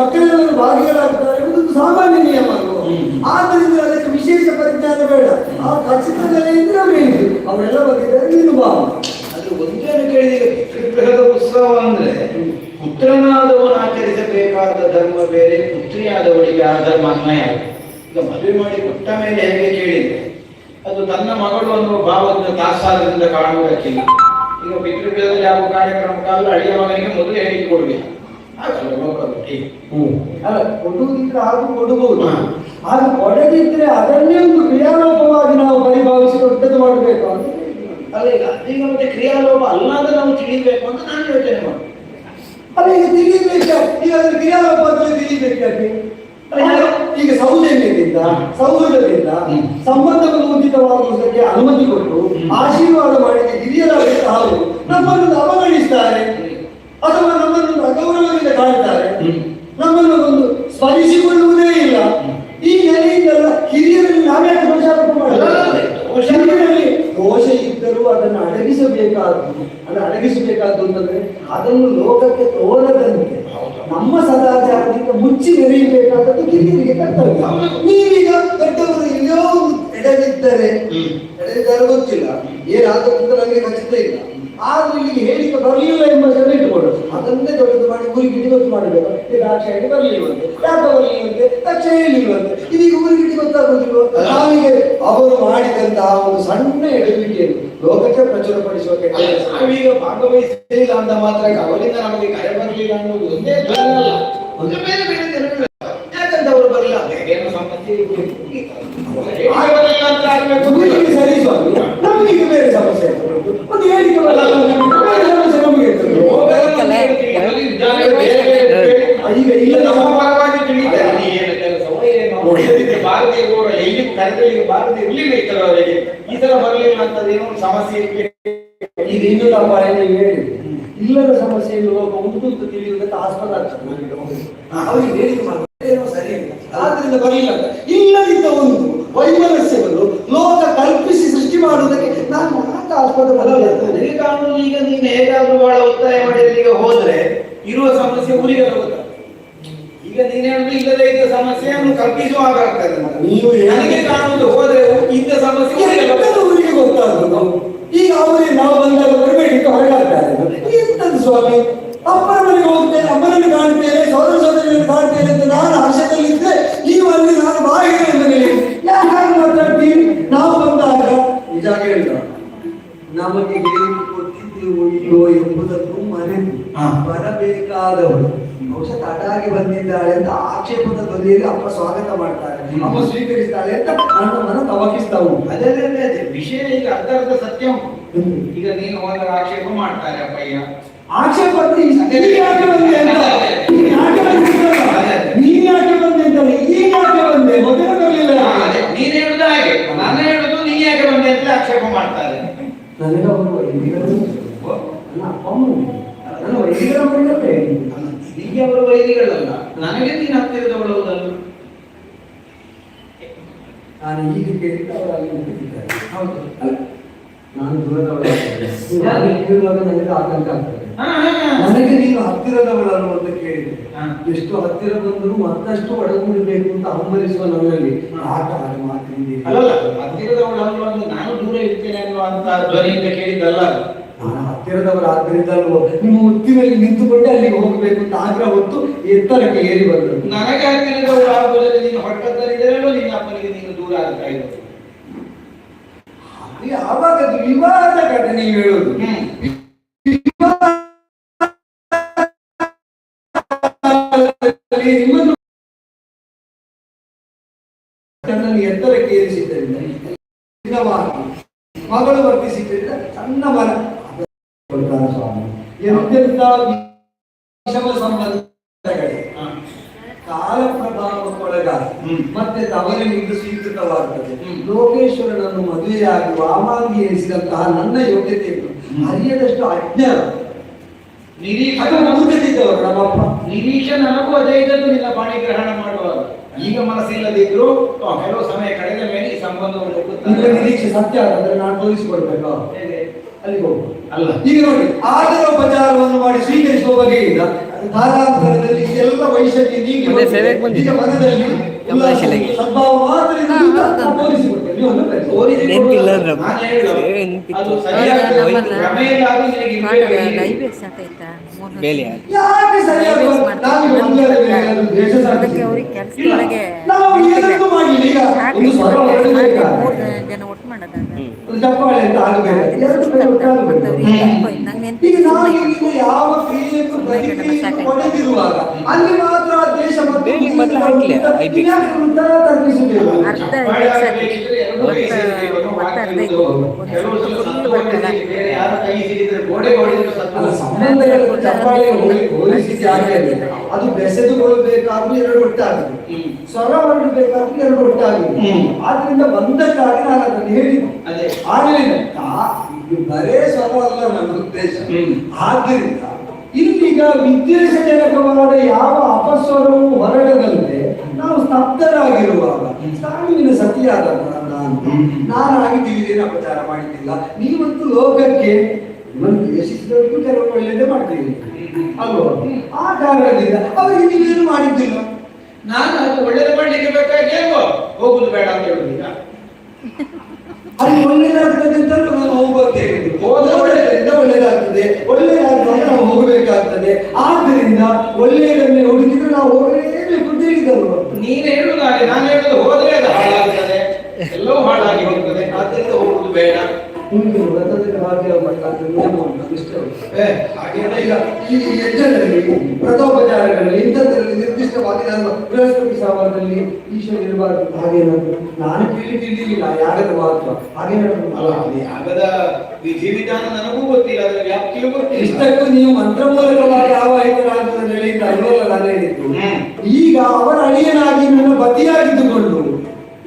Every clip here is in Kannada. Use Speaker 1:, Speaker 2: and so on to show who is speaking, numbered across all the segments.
Speaker 1: ಮಕ್ಕಳೆಲ್ಲರೂ ಭಾಗಿಗಳಾಗ್ತಾರೆ ಎಂಬುದು ಸಾಮಾನ್ಯ ನಿಯಮ? ಆದ್ದರಿಂದ ಅದಕ್ಕೆ ವಿಶೇಷ ಪರಿಜ್ಞಾನ ಬೇಡ. ಆ ಖಚಿತದಲ್ಲಿ ಇದ್ರೆ ಮೇಲೆ ಅವರೆಲ್ಲ ಬಂದಿದ್ದಾರೆ ನೀನು ಬಾ.
Speaker 2: ಅದು ಒಂದೇನು ಕೇಳಿದ್ರೆ ಗೃಹದ ಉತ್ಸವ ಅಂದ್ರೆ ಪುತ್ರನಾದವನು ಆಚರಿಸಬೇಕಾದ ಧರ್ಮ ಬೇರೆ ಪುತ್ರಿಯಾದವಳಿಗೆ ಆ ಧರ್ಮ ಅನ್ವಯ. ಈಗ ಮದುವೆ ಮಾಡಿ ಕೊಟ್ಟ ಮೇಲೆ ಹೇಗೆ ಕೇಳಿದ್ರೆ ಅದು ತನ್ನ ಮಗಳು ಅನ್ನುವ ಭಾವದ ತಾತ್ಸಾರದಿಂದ ಕಾಣುವುದಕ್ಕಿಲ್ಲ ಈಗ ಪಿತೃಪ್ರಹದಲ್ಲಿ ಯಾವ ಕಾರ್ಯಕ್ರಮಕ್ಕಾಗಲ್ಲ ಅಳಿಯ ಮಗನಿಗೆ ಮೊದಲು ಹೇಳಿ ಕೊಡ್ಬೇಕು ಹಾಗಲ್ಲ ಲೋಕದಲ್ಲಿ
Speaker 1: ಅಲ್ಲ ಕೊಡುವುದಿದ್ರೆ ಹಾಗೂ ಕೊಡಬಹುದು ಆದ್ರೆ ಕೊಡದಿದ್ರೆ ಅದನ್ನೇ ಒಂದು ಕ್ರಿಯಾಲೋಪವಾಗಿ ನಾವು ಪರಿಭಾವಿಸಿ ಕೊಟ್ಟದ್ದು ಮಾಡಬೇಕು ಅಂತ.
Speaker 2: ಅಲ್ಲ ಈಗ ಅದೀಗ ಮತ್ತೆ ಕ್ರಿಯಾಲೋಪ ಅಲ್ಲಾದ ನಾವು ತಿಳಿಬೇಕು ಅಂತ ನಾನು ಯೋಚನೆ ಮಾಡ್ತೀನಿ.
Speaker 1: ಅಲ್ಲ ಈಗ ತಿಳಿಬೇಕು ಈಗ ಅದ್ರ ಕ್ರಿಯಾಲೋಪ ಅಂತ ತಿಳಿಬೇಕಾಗಿ ಈಗ ಸೌಜನ್ಯದಿಂದ ಸೌಹೃದದಿಂದ. ಸಂಬಂಧವನ್ನು ಉಚಿತವಾಗುವುದಕ್ಕೆ ಅನುಮತಿ ಕೊಟ್ಟು ಆಶೀರ್ವಾದ ಮಾಡಿದ ಹಿರಿಯರಾಗಿ ಹಾಗೂ ನಮ್ಮನ್ನು ಅವಗಣಿಸ್ತಾರೆ. ಅಥವಾ ನಮ್ಮನ್ನು ಅಗೌರವದಿಂದ ಕಾಣ್ತಾರೆ. ನಮ್ಮನ್ನು ಒಂದು ಸ್ಮರಿಸಿಕೊಳ್ಳುವುದೇ ಇಲ್ಲ ಈ ನೆಲೆಯಿಂದಲ್ಲ ಹಿರಿಯರಲ್ಲಿ ನಾವೇ ದೋಷಾರೋಪ
Speaker 2: ಅಲ್ಲ, ದೋಷ-
Speaker 1: ಇದ್ದರೂ ಅದನ್ನು ಅಡಗಿಸಬೇಕಾದ್ದು ಅದನ್ನು ಅಡಗಿಸಬೇಕಾದ್ದು ಅಂತಂದ್ರೆ ಅದನ್ನು ಲೋಕಕ್ಕೆ ತೋರದಂತೆ ನಮ್ಮ ಸದಾಚಾರದಿಂದ ಮುಚ್ಚಿ ನೆರೆಯಬೇಕಾದದ್ದು ಹಿರಿಯರಿಗೆ ಕರ್ತವ್ಯ. ನೀವೀಗ ದೊಡ್ಡವರು ಎಲ್ಲೋ ಎಡವಿದ್ದರೆ. ಎಡವಿದ್ದಾರೆ ಗೊತ್ತಿಲ್ಲ ಏನಾದ್ರು ನನಗೆ ಖಚಿತ ಇಲ್ಲ ಆದ್ರೂ ಇಲ್ಲಿ ಹೇಳಿಕೆ ಬರಲಿಲ್ಲ ಎಂಬ ಜನ ಇಟ್ಕೊಂಡು ಅದನ್ನೇ ದೊಡ್ಡದು ಮಾಡಿ ಊರಿಗೆ ಗೊತ್ತು ಮಾಡಬೇಕು. ಈಗ ಆ ಬರಲಿಲ್ವಂತೆ ಯಾಕೆ ಬರಲಿಲ್ವಂತೆ ತಕ್ಷಣ ಹೇಳಿಲ್ವಂತೆ ಇದೀಗ ಊರಿಗೆ ಗೊತ್ತಾಗುವುದಿಲ್ಲ ನಾವಿಗೆ ಅವರು ಮಾಡಿದಂತಹ ಒಂದು ಸಣ್ಣ ಎಡವಿಕೆಯನ್ನು ಲೋಕಕ್ಕೆ ಪ್ರಚುರಪಡಿಸುವ ಕೆಲಸ.
Speaker 2: ನಾವೀಗ ಭಾಗವಹಿಸಲಿಲ್ಲ ಅಂತ ಮಾತ್ರ ಅವರಿಂದ ನಮಗೆ ಕರೆ ಬರಲಿಲ್ಲ ಅನ್ನೋದು ಒಂದೇ ಅಲ್ಲ. ಒಂದು ಬೇರೆ ಬೇರೆ ಜನಗಳು ಯಾಕಂತ ಅವರು ಬರಲಿಲ್ಲ? ಬರಲಿಲ್ಲ ಅಂತ ಆಗ್ಬೇಕು ಅಂತ ಇಲ್ಲ.
Speaker 1: ಊರಿಗೆ ಸರಿ ಸ್ವಾಮಿ ನಮಗೆ ಈಗ ಬೇರೆ ಸಮಸ್ಯೆ ಇರ್ತದೆ. ಒಂದು ಹೇಳಿಕೆ ಬರಲ್ಲ ಬೇರೆ ಸಮಸ್ಯೆ ನಮಗೆ ಇರ್ತದೆ.
Speaker 2: ಲೋಕದಲ್ಲಿ ಅಲ್ಲಿ ವಿಧಾನಗಳು ಬೇರೆ ಬೇರೆ ಬೇರೆ.
Speaker 1: ಈಗ ಇಲ್ಲ
Speaker 2: ನಮ್ಮ ಪರವಾಗಿ ತಿಳಿತಾರೆ. ನೀ ಏನು ಕೆಲಸವೋ ಏನೋ. ಇಲ್ಲದಿದ್ರೆ ಬಾರದೆ ಇರುವವರು ಎಲ್ಲಿ ಕರೆದಲ್ಲಿಗೆ ಬಾರದೆ ಇರ್ಲಿಲ್ಲ ಈ ತರವರೆಗೆ ಈ ತರ ಬರಲಿಲ್ಲ ಅಂತದೇನೋ ಒಂದು ಸಮಸ್ಯೆ ಇರ್ಬೇಕು
Speaker 1: ಈಗ ಇನ್ನೊಂದು ಅಪಾಯ ನೀವು ಹೇಳಿದ್ರಿ ಇಲ್ಲದ ಸಮಸ್ಯೆಯನ್ನು ಲೋಕ ಉಂಟು ಅಂತ ತಿಳಿಯುವುದಕ್ಕೆ ಆಸ್ಪದ ಆಗ್ತದೆ ನನಗೆ ಹೌದು. ಅವರಿಗೆ ಹೇಳಿಕೆ ಮಾಡ್ತಾರೆ ಏನೋ ಸರಿ ಇಲ್ಲ ಆದ್ರಿಂದ ಬರಲಿಲ್ಲ ಅಂತ ಇಲ್ಲದಿದ್ದ ಒಂದು ವೈಮನಸ್ಯವನ್ನು ಲೋಕ ಕಲ್ಪಿಸಿ ಸೃಷ್ಟಿ ಮಾಡುವುದಕ್ಕೆ ನಾನು ಮಾತ್ರ ಆಸ್ಪದ ಬರಲ್ಲ
Speaker 2: ನನಗೆ ಕಾಣುವುದು ಈಗ ನೀನು ಹೇಗಾದ್ರೂ ಬಹಳ ಒತ್ತಾಯ ಮಾಡಿ ಅಲ್ಲಿಗೆ ಹೋದ್ರೆ ಇರುವ ಸಮಸ್ಯೆ ಊರಿಗೆಲ್ಲ ಗೊತ್ತಾಗ್ತದೆ ಈಗ ನೀನ್ ಹೇಳುದು ಇಲ್ಲದೆ ಇದ್ದ ಸಮಸ್ಯೆಯನ್ನು ಕಲ್ಪಿಸುವಾಗ ಆಗ್ತದೆ ಅಂತ.
Speaker 1: ನೀವು ಹೇಳಿ-
Speaker 2: ನನಗೆ ಕಾಣುವುದು ಹೋದ್ರೆ ಇದ್ದ ಸಮಸ್ಯೆ ಊರಿಗೆಲ್ಲ
Speaker 1: ಎಂತದು
Speaker 2: ಗೊತ್ತಾಗ್ತದೆ.
Speaker 1: ಊರಿಗೆ ಗೊತ್ತಾಗುದು ಈಗ ಅವರಿಗೆ ನಾವು ಬಂದಾಗ ಬರಬೇಡಿ ಅಂತ ಹೊರಗಾಡ್ತಾರೆ ಎಂತದ್ದು ಸ್ವಾಮಿ ಅಪ್ಪನ ಮನೆಗೆ ಹೋಗ್ತೇನೆ ಅಮ್ಮನನ್ನು ಕಾಣ್ತೇನೆ ಸೋದರ ಸೋದರಿಯನ್ನು ಕಾಣ್ತೇನೆ ಅಂತ ನಾನು ಹರ್ಷದಲ್ಲಿದ್ದೆ ನೀವು ಅಲ್ಲಿ ನಾನು ಬಾಯಿಗೆ ಮನೆಯಲ್ಲಿ ಯಾಕೆ ಹಾಗೆ ಮಾತಾಡ್ತೀವಿ ನಾವು ಬಂದಾಗ ನಿಜ ಹೇಳಿದ ನಮಗೆ ಏನು ಕೊಟ್ಟಿದ್ದೆವು ಇಲ್ಲೋ ಎಂಬುದನ್ನು ಮರೆತು. ಬರಬೇಕಾದವರು ಬಹುಶಃ ತಟಾಗಿ ಬಂದಿದ್ದಾಳೆ ಅಂತ ಆಕ್ಷೇಪದ ಧ್ವನಿಯಲ್ಲಿ ಅಪ್ಪ ಸ್ವಾಗತ ಮಾಡ್ತಾರೆ.
Speaker 2: ಅಪ್ಪ
Speaker 1: ಅಮ್ಮ ಸ್ವೀಕರಿಸ್ತಾಳೆ ಅಂತ ನನ್ನ ತವಕಿಸ್ತಾವು.
Speaker 2: ಅದೇ ಅದೇ ಅದೇ. ವಿಷಯ ಈಗ ಅರ್ಧ ಅರ್ಧ ಸತ್ಯ. ಈಗ ನೀನು ಹೋದ ಆಕ್ಷೇಪ ಮಾಡ್ತಾರೆ ಅಪ್ಪಯ್ಯ.
Speaker 1: ಆಕ್ಷೇಪ ನೀನ್ ಯಾಕೆ ಬಂದೆ ಅಂತ? ನೀನ್ ಯಾಕೆ? ನೀನ್ ಬಂದೆ ಅಂತಲ್ಲ ಈಗ ಯಾಕೆ ಬಂದೆ? ಮೊದಲು ಬರಲಿಲ್ಲ
Speaker 2: ನೀನ್ ಹೇಳುದು ಹಾಗೆ. ನಾನು ಹೇಳುದು ನೀ ಯಾಕೆ ಬಂದೆ ಅಂತ ಆಕ್ಷೇಪ ಮಾಡ್ತಾರೆ.
Speaker 1: ನನಗೆ ಅವರು ನನ್ನ ಅಪ್ಪಮ್ಮ ನನ್ನ
Speaker 2: ಹೀಗೆ ಅವರು ವೈದಿಗಳಲ್ಲ ನನಗೆ ನೀನು ಹತ್ತಿರದವಳು ಹೌದಲ್ಲ?
Speaker 1: ನಾನು ಈಗ ಅಲ್ಲಿ
Speaker 2: ಹೌದು.
Speaker 1: ಅಲ್ಲ ನಾನು ಕೇಳುವಾಗ ನನಗೆ ಆತಂಕ ಆಗ್ತದೆ. ನನಗೆ ನೀನು ಹತ್ತಿರದವಳಲ್ಲ ಅಂತ ಕೇಳಿದೆ. ಎಷ್ಟು ಹತ್ತಿರ ಬಂದರೂ ಮತ್ತಷ್ಟು ಒಡಗೂಡಬೇಕು ಅಂತ ಹಂಬಲಿಸುವ ನನ್ನಲ್ಲಿ ಆಟ ಆಡ ಮಾತಿದ್ದೀರಿ
Speaker 2: ಅಲ್ಲಲ್ಲ ಹತ್ತಿರದವಳು ಅಲ್ವಾ ಅಂದ್ರೆ ನಾನು ದೂರ ಇರ್ತೇನೆ ಅನ್ನುವಂತ ಧ್ವನಿಯಿಂದ ಕೇಳಿದ್ದಲ್ಲ.
Speaker 1: ನಾನು ಹತ್ತಿರದವರಾದ್ರಿಂದಲೂ ನಿಮ್ಮ ಒತ್ತಿನಲ್ಲಿ ನಿಂತುಕೊಂಡೆ ಅಲ್ಲಿಗೆ ಹೋಗಬೇಕು ಅಂತ ಆಗ್ರಹ ಹೊತ್ತು ಎತ್ತರಕ್ಕೆ ಏರಿ ಬಂದರು.
Speaker 2: ನನಗೆ ಹತ್ತಿರದವಳು ಆಗುವುದರಲ್ಲಿ ನೀನು ಹೊಟ್ಟದ್ದರಿದ್ದರಲ್ಲೂ ನಿನ್ನ ಅಪ್ಪನಿಗೆ ನೀನು ದೂರ ಆಗ್ತಾ ಇರೋದು
Speaker 1: ಆವಾಗ ವಿವಾದ ಘಟನೆ ಹೇಳೋದು. ನಿಮ್ಮನ್ನು ಎತ್ತರಕ್ಕೆ ಏರಿಸಿದ್ದರಿಂದ ಮಗಳು ವರ್ತಿಸಿದ್ದರಿಂದ ಸಣ್ಣ ಮನ ಕೊಡ್ತಾನೆ ಸ್ವಾಮಿ ಎಂತೆಂತ ವಿಷಮ
Speaker 2: ಸಂಬಂಧಗಳೇ?
Speaker 1: ಕಾಲ ಪ್ರಭಾವಕ್ಕೊಳಗಾದ. ಮತ್ತೆ ತವರಿನಿಂದ ಸ್ವೀಕೃತವಾಗುತ್ತದೆ. ಲೋಕೇಶ್ವರನನ್ನು ಮದುವೆಯಾಗಿ ವಾಮಾಗಿ ಎನಿಸಿದಂತಹ ನನ್ನ
Speaker 2: ಹ್ಮ್.
Speaker 1: ಅರಿಯದಷ್ಟು ಅಜ್ಞಾನ
Speaker 2: ನಿರೀಕ್ಷೆ
Speaker 1: ಅದು ಮುಗಿದಿದ್ದವರು ನಮ್ಮಪ್ಪ.
Speaker 2: ನಿರೀಕ್ಷೆ ನನಗೂ ಅದೇ ಇದ್ದದ್ದು ನಿನ್ನ ಪಾಣಿಗ್ರಹಣ ಮಾಡುವಾಗ. ಈಗ ಮನಸ್ಸಿಲ್ಲದಿದ್ರು ಕೆಲವು ಸಮಯ ಕಳೆದ ಮೇಲೆ ಈ ಸಂಬಂಧವನ್ನು
Speaker 1: ನಿರೀಕ್ಷೆ ಸತ್ಯ ಆದ್ರೆ ನಾನು ತೋರಿಸಿಕೊಡ್ಬೇಕು? ಅಲ್ಲಿಗೆ ಹೋಗು
Speaker 2: ಅಲ್ಲ.
Speaker 1: ಈಗ ನೋಡಿ ಆದರ ಉಪಚಾರವನ್ನು ಮಾಡಿ ಸ್ವೀಕರಿಸುವ ಬಗೆಯಿಂದ ಕಾಲಾಂತರದಲ್ಲಿ ಎಲ್ಲ ವೈಶಲ್ಯ ನೀಗಿ. ಈಗ ಮನದಲ್ಲಿ. ಸದ್ಭಾವ ಮಾತ್ರ
Speaker 3: ಅದಕ್ಕೆ? ಅವ್ರಿಗೆ ಮಾಡೋದಾಗ ಅರ್ಧ
Speaker 1: ಅದು ಬೆಸೆದುಕೊಳ್ಬೇಕಾದ್ರೂ ಎರಡು ಒಟ್ಟಾಗಿದೆ
Speaker 2: ಹ್ಮ್.
Speaker 1: ಸ್ವರ ಹೊರಡಬೇಕಾದ್ರೂ ಎರಡು ಒಟ್ಟಾಗಿದೆ. ಆದ್ರಿಂದ ಬಂದಕ್ಕಾಗಿ ನಾನು ಅದನ್ನು ಹೇಳಿದ್ದೆ.
Speaker 2: ಅದೇ.
Speaker 1: ಆಗಲಿಲ್ಲ ಇದು ಬರೇ ಸ್ವರ ಅಲ್ಲ ನನ್ನ ಉದ್ದೇಶ.
Speaker 2: ಆದ್ರಿಂದ
Speaker 1: ಆದ್ದರಿಂದ ಇಲ್ಲೀಗ ವಿದ್ವೇಷಜನಕವಾದ ಯಾವ ಅಪಸ್ವರವೂ ಹೊರಡದಂತೆ ನಾವು ಸ್ತಬ್ಧರಾಗಿರುವಾಗ ಸಾವಿನ ಸತಿಯಾದ ನಾನು ನಾನಾಗಿ ತಿಳಿದೇನು ಅಪಚಾರ ಮಾಡಿದ್ದಿಲ್ಲ. ನೀವಂತೂ ಲೋಕಕ್ಕೆ ದ್ವೇಷಿಸಿದವರಿಗೂ ಕೆಲವು ಒಳ್ಳೆಯದೇ ಮಾಡ್ತೀವಿ ಅಲ್ವಾ? ಆ ಕಾರಣದಿಂದ ಅವರಿಗೆ ನೀವೇನು ಮಾಡಿದ್ದಿಲ್ಲ?
Speaker 2: ನಾನು ಅದು ಒಳ್ಳೇದು ಮಾಡ್ಲಿಕ್ಕೆ ಬೇಕಾಗಿ ಹೇಗೋ? ಹೋಗುದು ಬೇಡ ಅಂತ ಹೇಳುದೀಗ
Speaker 1: ಅಲ್ಲಿ ಒಳ್ಳೇದಾಗ್ತದೆ ನಾನು ನಾವು ಹೋಗ್ತೇವೆ ಹೋದ್ರೆ ಒಳ್ಳೆಯದರಿಂದ ಒಳ್ಳೇದಾಗ್ತದೆ. ಒಳ್ಳೆಯದಾಗ್ತದೆ ನಾವು ಹೋಗಬೇಕಾಗ್ತದೆ. ಆದ್ದರಿಂದ ಒಳ್ಳೆಯದನ್ನೇ ಹುಡುಕಿದ್ರೆ ನಾವು ಹೋಗಲೇಬೇಕು ಬುದ್ಧಿ ಹೇಳಿದಲ್ವ
Speaker 2: ನೀನು ಹೇಳುದು ಹಾಗೆ ನಾನು ಹೇಳುದು ಹೋದ್ರೆ ಅದು ಹಾಳಾಗ್ತದೆ. ಎಲ್ಲವೂ ಹಾಳಾಗಿ ಹೋಗ್ತದೆ. ಆದ್ದರಿಂದ ಹೋಗುದು ಬೇಡ.
Speaker 1: ನಿಮ್ಗೆ ವ್ರತದಲ್ಲಿ ಭಾಗಿಯಾಗಬೇಕಾದ
Speaker 2: ನಿಯಮವನ್ನು ಹಾಗೇನ
Speaker 1: ಈಗ ಈ ಯಜ್ಞದಲ್ಲಿ ವ್ರತೋಪಚಾರಗಳಲ್ಲಿ ಇಂಥದ್ರಲ್ಲಿ ನಿರ್ದಿಷ್ಟವಾಗಿ ನಾನು ಬೃಹಸ್ಪತಿ ಸಾವರದಲ್ಲಿ ಈಶ್ವರ ಇರಬಾರದು. ಹಾಗೇನಾದ್ರು ನಾನು ಕೇಳಿ ತಿಳಿದಿಲ್ಲ ಯಾಗದ ಮಹತ್ವ ಹಾಗೇನಾದ್ರು
Speaker 2: ಅಲ್ಲ ಯಾಗದ ವಿಧಿ ವಿಧಾನ ನನಗೂ ಗೊತ್ತಿಲ್ಲ ಅದರ ವ್ಯಾಪ್ತಿಯೂ ಗೊತ್ತಿಲ್ಲ.
Speaker 1: ಇಷ್ಟಕ್ಕೂ ನೀವು ಮಂತ್ರ ಮೂಲಕವಾಗಿ ಆವಾಹಿತರಾಗುವುದನ್ನು ಹೇಳಿದ್ದು ಅಲ್ವಲ್ಲ ನಾನು ಹೇಳಿದ್ದು. ಈಗ ಅವರ ಅಳಿಯನಾಗಿ ನನ್ನ ಪತಿಯಾಗಿದ್ದುಕೊಂಡು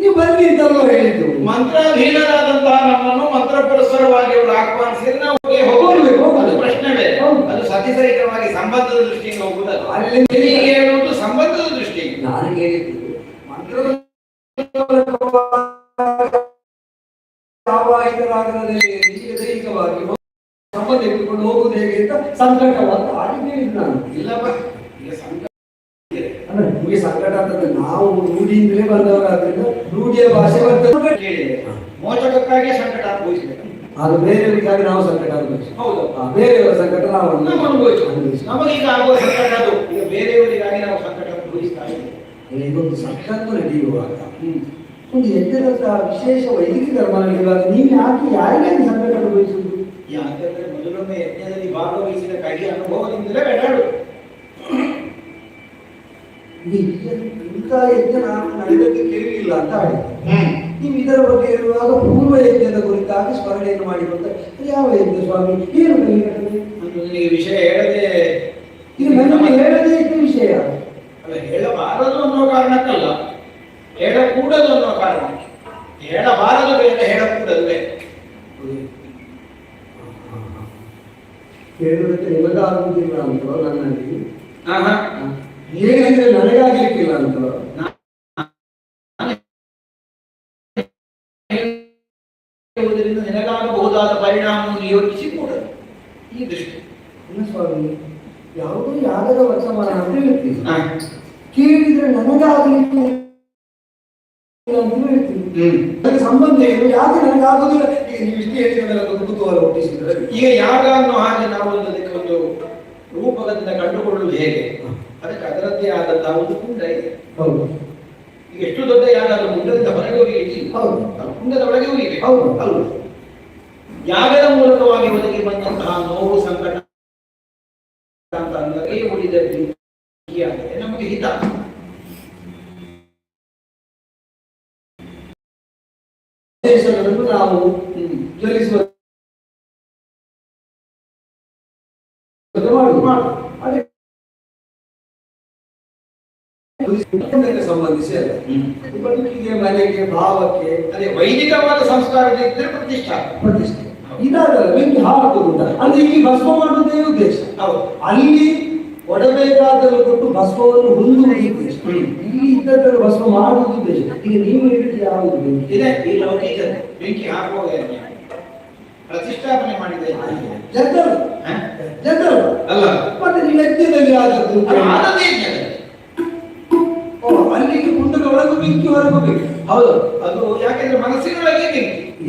Speaker 1: ನೀವು ಬನ್ನಿ ಅಂತಲ್ಲೂ ಹೇಳಿದ್ದು
Speaker 2: ಮಂತ್ರಾಧೀನರಾದಂತಹ ನಮ್ಮನ್ನು ಮಂತ್ರ ಪುರಸ್ಸರವಾಗಿ ಅವರು ಆಹ್ವಾನಿಸಿದ್ರೆ ನಾವು ಹೋಗಬೇಕು. ಅದು ಪ್ರಶ್ನೆ ಬೇರೆ.
Speaker 1: ಹೌದು.
Speaker 2: ಅದು ಸತಿಸಹಿತವಾಗಿ ಸಂಬಂಧದ ದೃಷ್ಟಿಯಿಂದ ಹೋಗುವುದಲ್ಲ.
Speaker 1: ಅಲ್ಲಿ
Speaker 2: ಹೇಳುವುದು ಸಂಬಂಧದ ದೃಷ್ಟಿ
Speaker 1: ನಾನು ಹೇಳಿದ್ದು ಈಗ ದೈಹಿಕವಾಗಿ ಸಂಬಂಧ ಇಟ್ಟುಕೊಂಡು ಹೋಗುವುದು ಹೇಗೆ ಅಂತ ಸಂಕಟವಾದ ಹಾಗೆ ಹೇಳಿದ್ದು ನಾನು.
Speaker 2: ಇಲ್ಲಪ್ಪ ಸಂಕಟ
Speaker 1: ಅಂದ್ರೆ ನಿಮಗೆ ಸಂಕಟ ಅಂತಂದ್ರೆ ನಾವು ರೂಢಿಯಿಂದಲೇ ಬಂದವರಾದ್ರಿಂದ ರೂಢಿಯ ಭಾಷೆ ಬರ್ತದೆ.
Speaker 2: ಮೋಚಕಕ್ಕಾಗಿ ಸಂಕಟ ಅನುಭವಿಸಬೇಕು.
Speaker 1: ಅದು ಬೇರೆಯವರಿಗಾಗಿ ನಾವು ಸಂಕಟ ಅನುಭವಿಸಿ
Speaker 2: ಹೌದು.
Speaker 1: ಬೇರೆಯವರ ಸಂಕಟ ನಾವು
Speaker 2: ಅನುಭವಿಸು ನಮಗೀಗ ಆಗುವ ಸಂಕಟ ಅದು. ಈಗ ಬೇರೆಯವರಿಗಾಗಿ ನಾವು ಸಂಕಟ ಅನುಭವಿಸ್ತಾ ಇದ್ದೇವೆ.
Speaker 1: ಇದೊಂದು ಸಂಕಲ್ಪ ನಡೆಯುವಾಗ. ಒಂದು ಎತ್ತರದ ವಿಶೇಷ ವೈದಿಕ ಧರ್ಮ ನಡೆಯುವಾಗ ನೀವು ಯಾಕೆ ಯಾರಿಗೆ ಸಂಕಟ ಅನುಭವಿಸುವುದು?
Speaker 2: ಯಾಕಂದ್ರೆ ಮೊದಲೊಮ್ಮೆ ಯಜ್ಞದಲ್ಲಿ ಭಾಗವಹಿಸಿದ ಕಹಿ ಅನುಭವದಿಂದಲೇ
Speaker 1: ಇದು ಇಂಥ ಯಜ್ಞ ನಾನು ನಡೆದಕ್ಕೆ ಕೇಳಲಿಲ್ಲ ಅಂತ ಹೇಳಿದೆ ನೀವು ಇದರ ಬಗ್ಗೆ ಹೇಳುವಾಗ ಪೂರ್ವ ಯಜ್ಞದ ಕುರಿತಾಗಿ ಸ್ಮರಣೆಯನ್ನು ಮಾಡಿಕೊಂಡ ಯಾವ ಯಜ್ಞ ಸ್ವಾಮಿ? ಏನು
Speaker 2: ನನಗೆ ವಿಷಯ ಹೇಳದೆ
Speaker 1: ಇದು ನನಗೆ ಹೇಳದೇ ಇದ್ದ ವಿಷಯ.
Speaker 2: ಅಲ್ಲ ಹೇಳಬಾರದು ಅನ್ನೋ ಕಾರಣಕ್ಕಲ್ಲ. ಹೇಳಕೂಡದು ಅನ್ನೋ ಕಾರಣಕ್ಕೆ. ಹೇಳಬಾರದು ಬೇಡ ಹೇಳಕೂಡದು ಬೇಡ
Speaker 1: ಹೇಳುವುದಕ್ಕೆ ನಿಮಗಾಗುವುದಿಲ್ಲ ಅಂತ ನನ್ನಲ್ಲಿ. ಹೇಗೆಂದ್ರೆ ನನಗಾಗ್ಲಿಕ್ಕಿಲ್ಲ
Speaker 2: ಅಂತ. ನಿನಗಾಗಬಹುದಾದ ಪರಿಣಾಮವನ್ನು ಯೋಚಿಸಿ ಕೂಡದು ಈ ದೃಷ್ಟಿ.
Speaker 1: ಸ್ವಾಮಿ ಯಾವುದೋ ಯಾಗದ ವರ್ತಮಾನ ಅಂತ ಹೇಳ್ತೀವಿ ಕೇಳಿದ್ರೆ ನನಗಾಗಲಿಕ್ಕೆ. ಅದಕ್ಕೆ ಸಂಬಂಧ ಏನು? ಯಾಕೆ ನನಗಾಗೋದಿಲ್ಲ? ಈಗ ನೀವು ಇಷ್ಟು ಹೇಳಿದ್ರೆ ಒಂದು ಕುತೂಹಲ ಹುಟ್ಟಿಸಿದ್ರೆ.
Speaker 2: ಈಗ ಯಾಗ ಅನ್ನೋ ಹಾಗೆ ನಾವು ಒಂದು ಅದಕ್ಕೆ ಒಂದು ರೂಪಕದಿಂದ ಕಂಡುಕೊಳ್ಳುವುದು ಹೇಗೆ? ಅದಕ್ಕೆ ಅದರದ್ದೇ ಆದಂತಹ ಒಂದು ಕುಂಡ ಇದೆ.
Speaker 1: ಹೌದು.
Speaker 2: ಈಗ ಎಷ್ಟು ದೊಡ್ಡ ಯಾಗ ಅದು ಕುಂಡದಿಂದ ಹೊರಗೆ ಹೋಗಲಿಕ್ಕೆ
Speaker 1: ಹೌದು.
Speaker 2: ಕುಂಡದ ಒಳಗೆ ಹೋಗಿ
Speaker 1: ಹೌದು ಹೌದು.
Speaker 2: ಯಾಗದ ಮೂಲಕವಾಗಿ ಒದಗಿ ಬಂದಂತಹ ನೋವು ಸಂಕಟ ಅಂತ ಅಂದರೆ ಉಳಿದ ನಮಗೆ ಹಿತ.
Speaker 1: ನಾವು. ಜ್ವಲಿಸುವ ಸಂಬಂಧಿಸಿ ಅಲ್ಲ ಬದುಕಿಗೆ ಮನೆಗೆ ಭಾವಕ್ಕೆ
Speaker 2: ಅದೇ ವೈದಿಕವಾದ ಸಂಸ್ಕಾರದಿದ್ದರೆ ಪ್ರತಿಷ್ಠಾ.
Speaker 1: ಪ್ರತಿಷ್ಠೆ. ಇದಾದ ಬೆಂಕಿ ಹಾಕುವುದ ಅಂದ್ರೆ ಇಲ್ಲಿ ಭಸ್ಮ ಮಾಡುವುದೇ ಉದ್ದೇಶ. ಅಲ್ಲಿ ಒಡಬೇಕಾದರೂ ಕೊಟ್ಟು ಭಸ್ಮವನ್ನು ಹೊಂದುವುದು ಉದ್ದೇಶ. ಇಲ್ಲಿ ಇದ್ದದ್ದನ್ನು ಭಸ್ಮ ಮಾಡುವುದು ಉದ್ದೇಶ. ಈಗ ನೀವು ಹೇಳಿದ್ರೆ ಯಾವುದು ಬೆಂಕಿ?
Speaker 2: ಇದೆ. ಲೌಕಿಕ ಬೆಂಕಿ ಹಾಕುವ ಪ್ರತಿಷ್ಠಾಪನೆ ಮಾಡಿದೆ ಜನರು?
Speaker 1: ಜನರು.
Speaker 4: ಅಲ್ಲ.
Speaker 1: ಮತ್ತೆ ನಿಮ್ಮ ಯಜ್ಞದಲ್ಲಿ ಆದದ್ದು ಅಲ್ಲಿಗೆ ಕುಂಡದ ಒಳಗೂ ಬೆಂಕಿ ಹೊರಗೂ ಬೆಂಕಿ.
Speaker 4: ಹೌದು ಅದು ಯಾಕೆಂದ್ರೆ ಮನಸ್ಸಿನೊಳಗೆ ಬೆಂಕಿ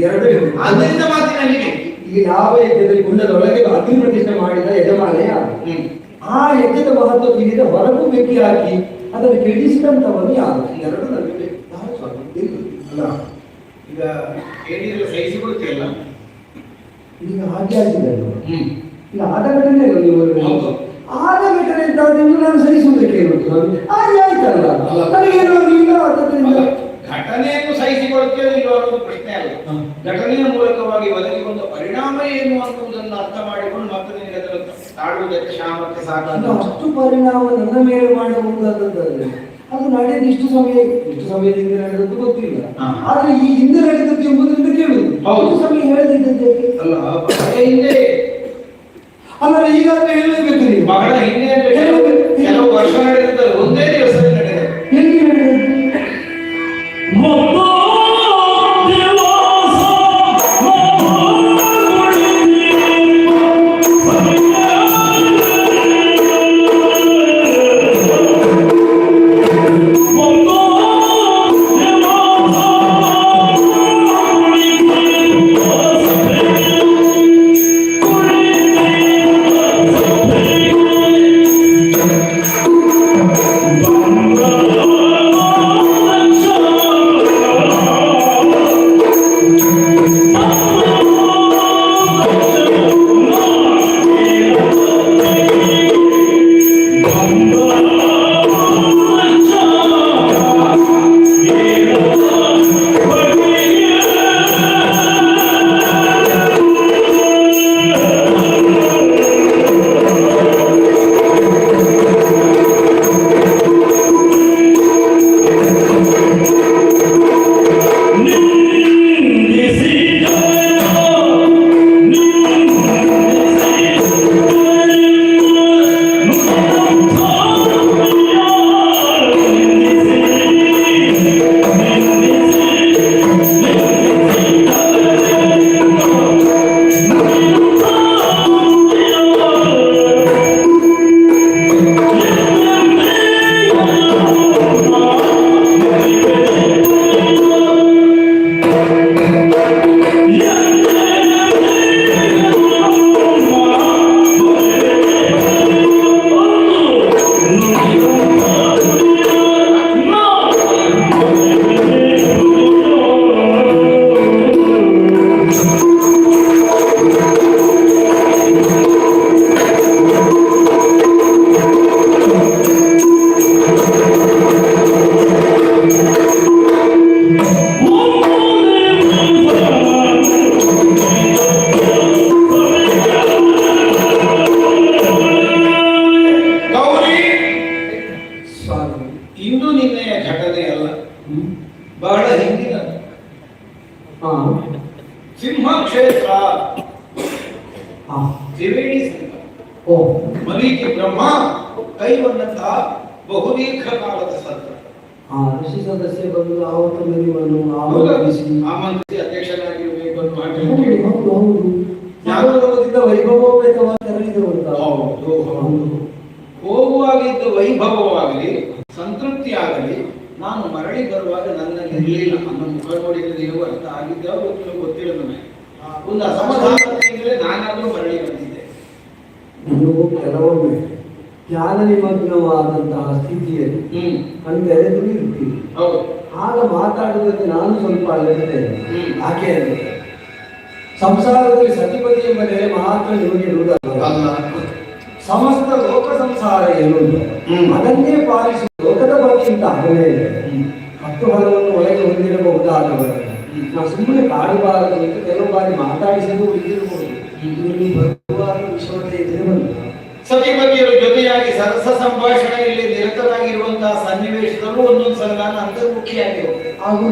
Speaker 1: ಎರಡೂ.
Speaker 4: ಆದ್ದರಿಂದ ಮಾತಿನಲ್ಲಿ ಬೆಂಕಿ
Speaker 1: ಈಗ ಯಾವ ಯಜ್ಞದಲ್ಲಿ ಕುಂಡದ ಒಳಗೆ ಅಗ್ನಿ ಪ್ರತಿಷ್ಠೆ ಮಾಡಿದ ಯಜಮಾನೆಯ ಆ ಯಜ್ಞದ ಮಹತ್ವ ತಿಳಿದ ಹೊರಗೂ ಬೆಂಕಿ ಹಾಕಿ ಅದನ್ನು ಕೆಡಿಸಿದಂತವನು ಯಾರು? ಎರಡು ಬೇಕು. ಯಾರು ಸ್ವಾಮಿ? ಅಲ್ಲ
Speaker 4: ಈಗ ಏನಿದ್ರೆ ಸಹಿಸಿಕೊಳ್ತಿಲ್ಲ
Speaker 1: ಈಗ ಹಾಗೆ ಆಗಿದೆ ಈಗ ಆದ ಘಟನೆ. ಆದ ಘಟನೆ ಅಂತ ನಾನು ಸಹಿಸುವುದಕ್ಕೆ ಇರುವುದು. ಆಯ್ತಲ್ಲ
Speaker 4: ಅಲ್ಲ.
Speaker 1: ನನಗೇನು ಇಲ್ಲ ಅದರಿಂದ
Speaker 4: ಘಟನೆಯನ್ನು ಸಹಿಸಿಕೊಳ್ಳುತ್ತೇವೆ ಇಲ್ವಾ ಅನ್ನೋದು ಪ್ರಶ್ನೆ ಅಲ್ಲ. ಘಟನೆಯ ಮೂಲಕವಾಗಿ ಒದಗಿ ಒಂದು ಪರಿಣಾಮ ಏನು ಅನ್ನುವುದನ್ನು ಅರ್ಥ ಮಾಡಿಕೊಂಡು ಮತ್ತೆ ನಿನಗೆ ಅದರ ತಾಡುವುದಕ್ಕೆ
Speaker 1: ಅದು
Speaker 4: ಸಾಕಾಗ
Speaker 1: ಅಷ್ಟು ಪರಿಣಾಮ ನನ್ನ ಮೇಲೆ ಮಾಡಬಹುದಾದದ್ದಾದ್ರೆ ಅದು ನಡೆದ ಇಷ್ಟು ಸಮಯ ಇಷ್ಟು ಸಮಯದಿಂದ ನಡೆದದ್ದು ಗೊತ್ತಿಲ್ಲ. ಆದರೆ ಈ ಹಿಂದೆ ನಡೆದದ್ದು ಎಂಬುದರಿಂದ ಕೇಳುದು
Speaker 4: ಹೌದು.
Speaker 1: ಸಮಯ ಹೇಳದಿದ್ದದ್ದು
Speaker 4: ಅಲ್ಲ ಹಿಂದೆ.
Speaker 1: ಅಲ್ಲ ಈಗ ಅಂತ ಹೇಳಬೇಕು ನೀವು.
Speaker 4: ಬಹಳ ಹಿಂದೆ ಕೆಲವು ವರ್ಷ ನಡೆದಿದ್ದರೆ ಒಂದೇ ದಿವಸದಲ್ಲಿ ಆಗಿದ್ದ ಗೊತ್ತಿಲ್ಲ ಗೊತ್ತಿಲ್ಲ ನನಗೆ ಒಂದು ಅಸಮಾಧಾನ ನಾನಾದ್ರೂ ಮರಳಿ ಬಂದಿದ್ದೆ.
Speaker 1: ನೀವು ಕೆಲವೊಮ್ಮೆ ಜ್ಞಾನ ನಿಮಗ್ನವಾದಂತಹ ಸ್ಥಿತಿಯಲ್ಲಿ
Speaker 4: ಹ್ಮ್.
Speaker 1: ಅಂತೆರೆದು ಇರ್ತೀವಿ
Speaker 4: ಹೌದು.
Speaker 1: ಆಗ ಮಾತಾಡುವುದಕ್ಕೆ ನಾನು ಸ್ವಲ್ಪ ಅಲ್ಲದೆ
Speaker 4: ಹ್ಮ್.
Speaker 1: ಯಾಕೆ ಅಂದ್ರೆ ಸಂಸಾರದಲ್ಲಿ ಸತಿಪತಿ ಎಂಬ ನೆಲೆ ಮಾತ್ರ ನಿಮಗೆ ಇರುವುದಲ್ಲ. ಸಮಸ್ತ ಲೋಕ ಸಂಸಾರ ಎನ್ನುವುದು
Speaker 4: ಹ್ಮ್.
Speaker 1: ಅದನ್ನೇ ಪಾಲಿಸುವ ಲೋಕದ ಬಗ್ಗೆ ಇಂತ ಆಗಲೇ
Speaker 4: ಹ್ಮ್.
Speaker 1: ಹತ್ತು ಹಲವನ್ನು ಒಳಗೆ ಹೊಂದಿರಬಹುದಾದವರು. ನಾವು ಸುಮ್ಮನೆ ಕಾಡಬಾರದು ಅಂತ ಕೆಲವು ಬಾರಿ ಮಾತಾಡಿಸಿದ್ದು ಇದ್ದಿರಬಹುದು. ಇಲ್ಲಿ ಬರುವಾಗ ವಿಶ್ವತೆ ಎದುರು
Speaker 4: ಸತಿಪತಿಯರ ಜೊತೆಯಾಗಿ ಸರಸ ಸಂಭಾಷಣೆಯಲ್ಲಿ ನಿರತರಾಗಿರುವಂತಹ ಸನ್ನಿವೇಶದಲ್ಲೂ ಒಂದೊಂದು ಸಲ ನಾನು ಅಂತರ್ಮುಖಿಯಾಗಿರುವೆ
Speaker 1: ಹಾಗೂ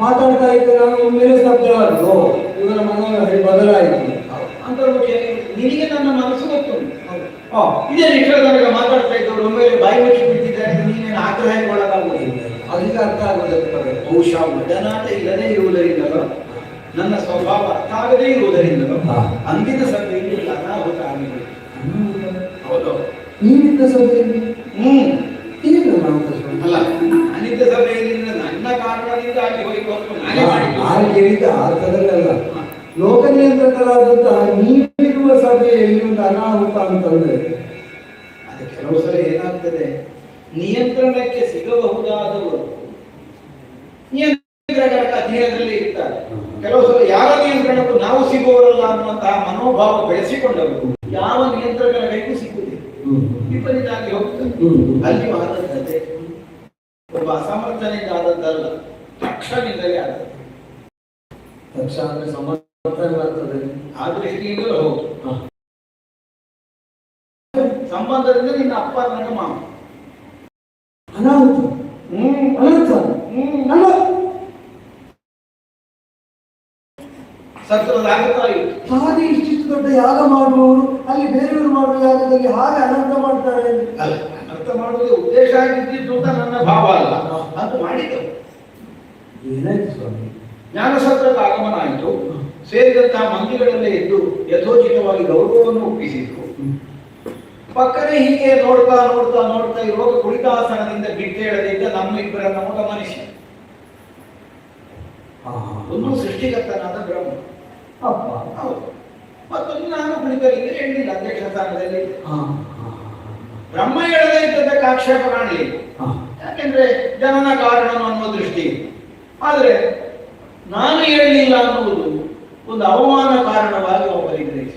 Speaker 1: ಮಾತಾಡ್ತಾ ಇದ್ದ ನಾನು ಒಮ್ಮೆಲೆ ಸ್ತಬ್ಧವಾದ್ರು ಇವರ ಮನೋಹರಿ ಬದಲಾಯಿತು.
Speaker 4: ಅಂತರ್ಮುಖಿಯಾಗಿ ನಿನಗೆ ನನ್ನ ಮನಸ್ಸು ಗೊತ್ತು ಇದೇ ನಿಖರ ತನಕ ಮಾತಾಡ್ತಾ ಇದ್ದವರು ಒಮ್ಮೆಲೆ ಬಾಯಿ ಮುಚ್ಚಿ ಬಿಟ್ಟಿದ್ದಾರೆ ನೀನೇನು
Speaker 1: ಆಗ್ರಹ ಅರ್ಥ ಆಗುವುದಕ್ಕೆ
Speaker 4: ಬಹುಶಃ ಒಡನಾಟ ಇಲ್ಲದೆ ಇರುವುದರಿಂದಲೋ ನನ್ನ ಸ್ವಭಾವ ಅರ್ಥ ಆಗದೇ ಇರುವುದರಿಂದಲೋ. ಅಂದಿನ ಸಭೆಯಲ್ಲಿ ಅನಾಹುತ ಆಗಿದೆ.
Speaker 1: ನೀವಿದ್ದ ಸಭೆಯಲ್ಲಿ
Speaker 2: ಹ್ಮ್.
Speaker 1: ಏನು
Speaker 2: ಅಲ್ಲ ನಾನಿದ್ದ ಸಭೆಯಲ್ಲಿ ನನ್ನ ಕಾರಣದಿಂದಾಗಿ ಆಗಿ ಅಂತ ನಾನೇ ಮಾಡಿದ್ದು.
Speaker 1: ನಾನು ಕೇಳಿದ ಆ ಥರದ್ದಲ್ಲ ಲೋಕ ನಿಯಂತ್ರಕರಾದಂತಹ ನೀವಿರುವ ಸಭೆಯಲ್ಲಿ ಒಂದು ಅನಾಹುತ ಅಂತಂದ್ರೆ
Speaker 2: ಅದು ಕೆಲವು ಸಲ ಏನಾಗ್ತದೆ? ನಿಯಂತ್ರಣಕ್ಕೆ ಸಿಗಬಹುದಾದವರು ನಿಯಂತ್ರಣಗಳ ಅಧ್ಯಯನದಲ್ಲಿ ಇರ್ತಾರೆ. ಕೆಲವು ಸಲ ಯಾರ ನಿಯಂತ್ರಣಕ್ಕೂ ನಾವು ಸಿಗುವವರಲ್ಲ ಅನ್ನುವಂತಹ ಮನೋಭಾವ ಬೆಳೆಸಿಕೊಂಡವರು ಯಾವ ನಿಯಂತ್ರಣಗಳ ಕೈಗೂ ಸಿಗುವುದಿಲ್ಲ. ವಿಪರೀತ ಆಗಿ ಹೋಗ್ತದೆ. ಅಲ್ಲಿ ಆದದ್ದೇ ಒಬ್ಬ ಅಸಮರ್ಥನಿಂದ ಆದದ್ದಲ್ಲ ತಕ್ಷಣದಿಂದಲೇ ಆದದ್ದು.
Speaker 1: ತಕ್ಷಣ ಅಂದ್ರೆ ಸಮರ್ಥನೆ ಬರ್ತದೆ.
Speaker 2: ಆ ದೃಷ್ಟಿಯಿಂದಲೂ ಹೌದು ಸಂಬಂಧದಿಂದ ನಿನ್ನ ಅಪ್ಪ ನನ್ನ ಮಾವ
Speaker 1: ಅನಾಹುತ.
Speaker 2: ಹ್ಮ್.
Speaker 1: ಅನರ್ಥ
Speaker 2: ಇತ್ತು
Speaker 1: ಹಾಗೆ ಇಷ್ಟಿಷ್ಟು ದೊಡ್ಡ ಯಾಗ ಮಾಡುವವರು ಅಲ್ಲಿ ಬೇರೆಯವರು ಮಾಡುವ ಯಾಗದಲ್ಲಿ ಹಾಗೆ ಅನರ್ಥ ಮಾಡ್ತಾರೆ
Speaker 2: ಅಲ್ಲ ಅರ್ಥ ಮಾಡುವುದು ಉದ್ದೇಶ ಆಗಿದ್ದಿದ್ದು ಅಂತ ನನ್ನ ಭಾವ ಅಲ್ಲ. ಅದು ಮಾಡಿದ್ದು.
Speaker 1: ಏನಾಯ್ತು ಸ್ವಾಮಿ?
Speaker 2: ಜ್ಞಾನಸತ್ರದ ಆಗಮನ ಆಯಿತು. ಸೇರಿದಂತಹ ಮಂದಿಗಳಲ್ಲೇ ಇದ್ದು ಯಥೋಚಿತವಾಗಿ ಗೌರವವನ್ನು ಒಪ್ಪಿಸಿದ್ರು. ಪಕ್ಕನೆ ಹೀಗೆ ನೋಡ್ತಾ ನೋಡ್ತಾ ನೋಡ್ತಾ ಇರುವಾಗ ಕುಳಿತಾಸನದಿಂದ ಬಿಟ್ಟೇಳದಿಂದ ನಮ್ಮ ಇಬ್ಬರನ್ನು
Speaker 1: ಗಮನಿಸಿ
Speaker 2: ಒಂದು ಸೃಷ್ಟಿಕರ್ತನಾದ ಬ್ರಹ್ಮ.
Speaker 1: ಅಪ್ಪ
Speaker 2: ಹೌದು. ಮತ್ತೊಂದು ನಾನು ಕುಳಿತರಿದ್ದರೆ ಹೇಳಿಲ್ಲ ಅಧ್ಯಕ್ಷ ಸ್ಥಾನದಲ್ಲಿ. ಬ್ರಹ್ಮ ಹೇಳದೇ ಇದ್ದಂತೆ ಆಕ್ಷೇಪ ಕಾಣಲಿಲ್ಲ ಯಾಕೆಂದ್ರೆ ಜನನ ಕಾರಣನು ಅನ್ನುವ ದೃಷ್ಟಿ. ಆದರೆ ನಾನು ಹೇಳಲಿಲ್ಲ ಅನ್ನುವುದು ಒಂದು ಅವಮಾನ ಕಾರಣವಾಗಿ ಅವ ಪರಿಗ್ರಹಿಸಿ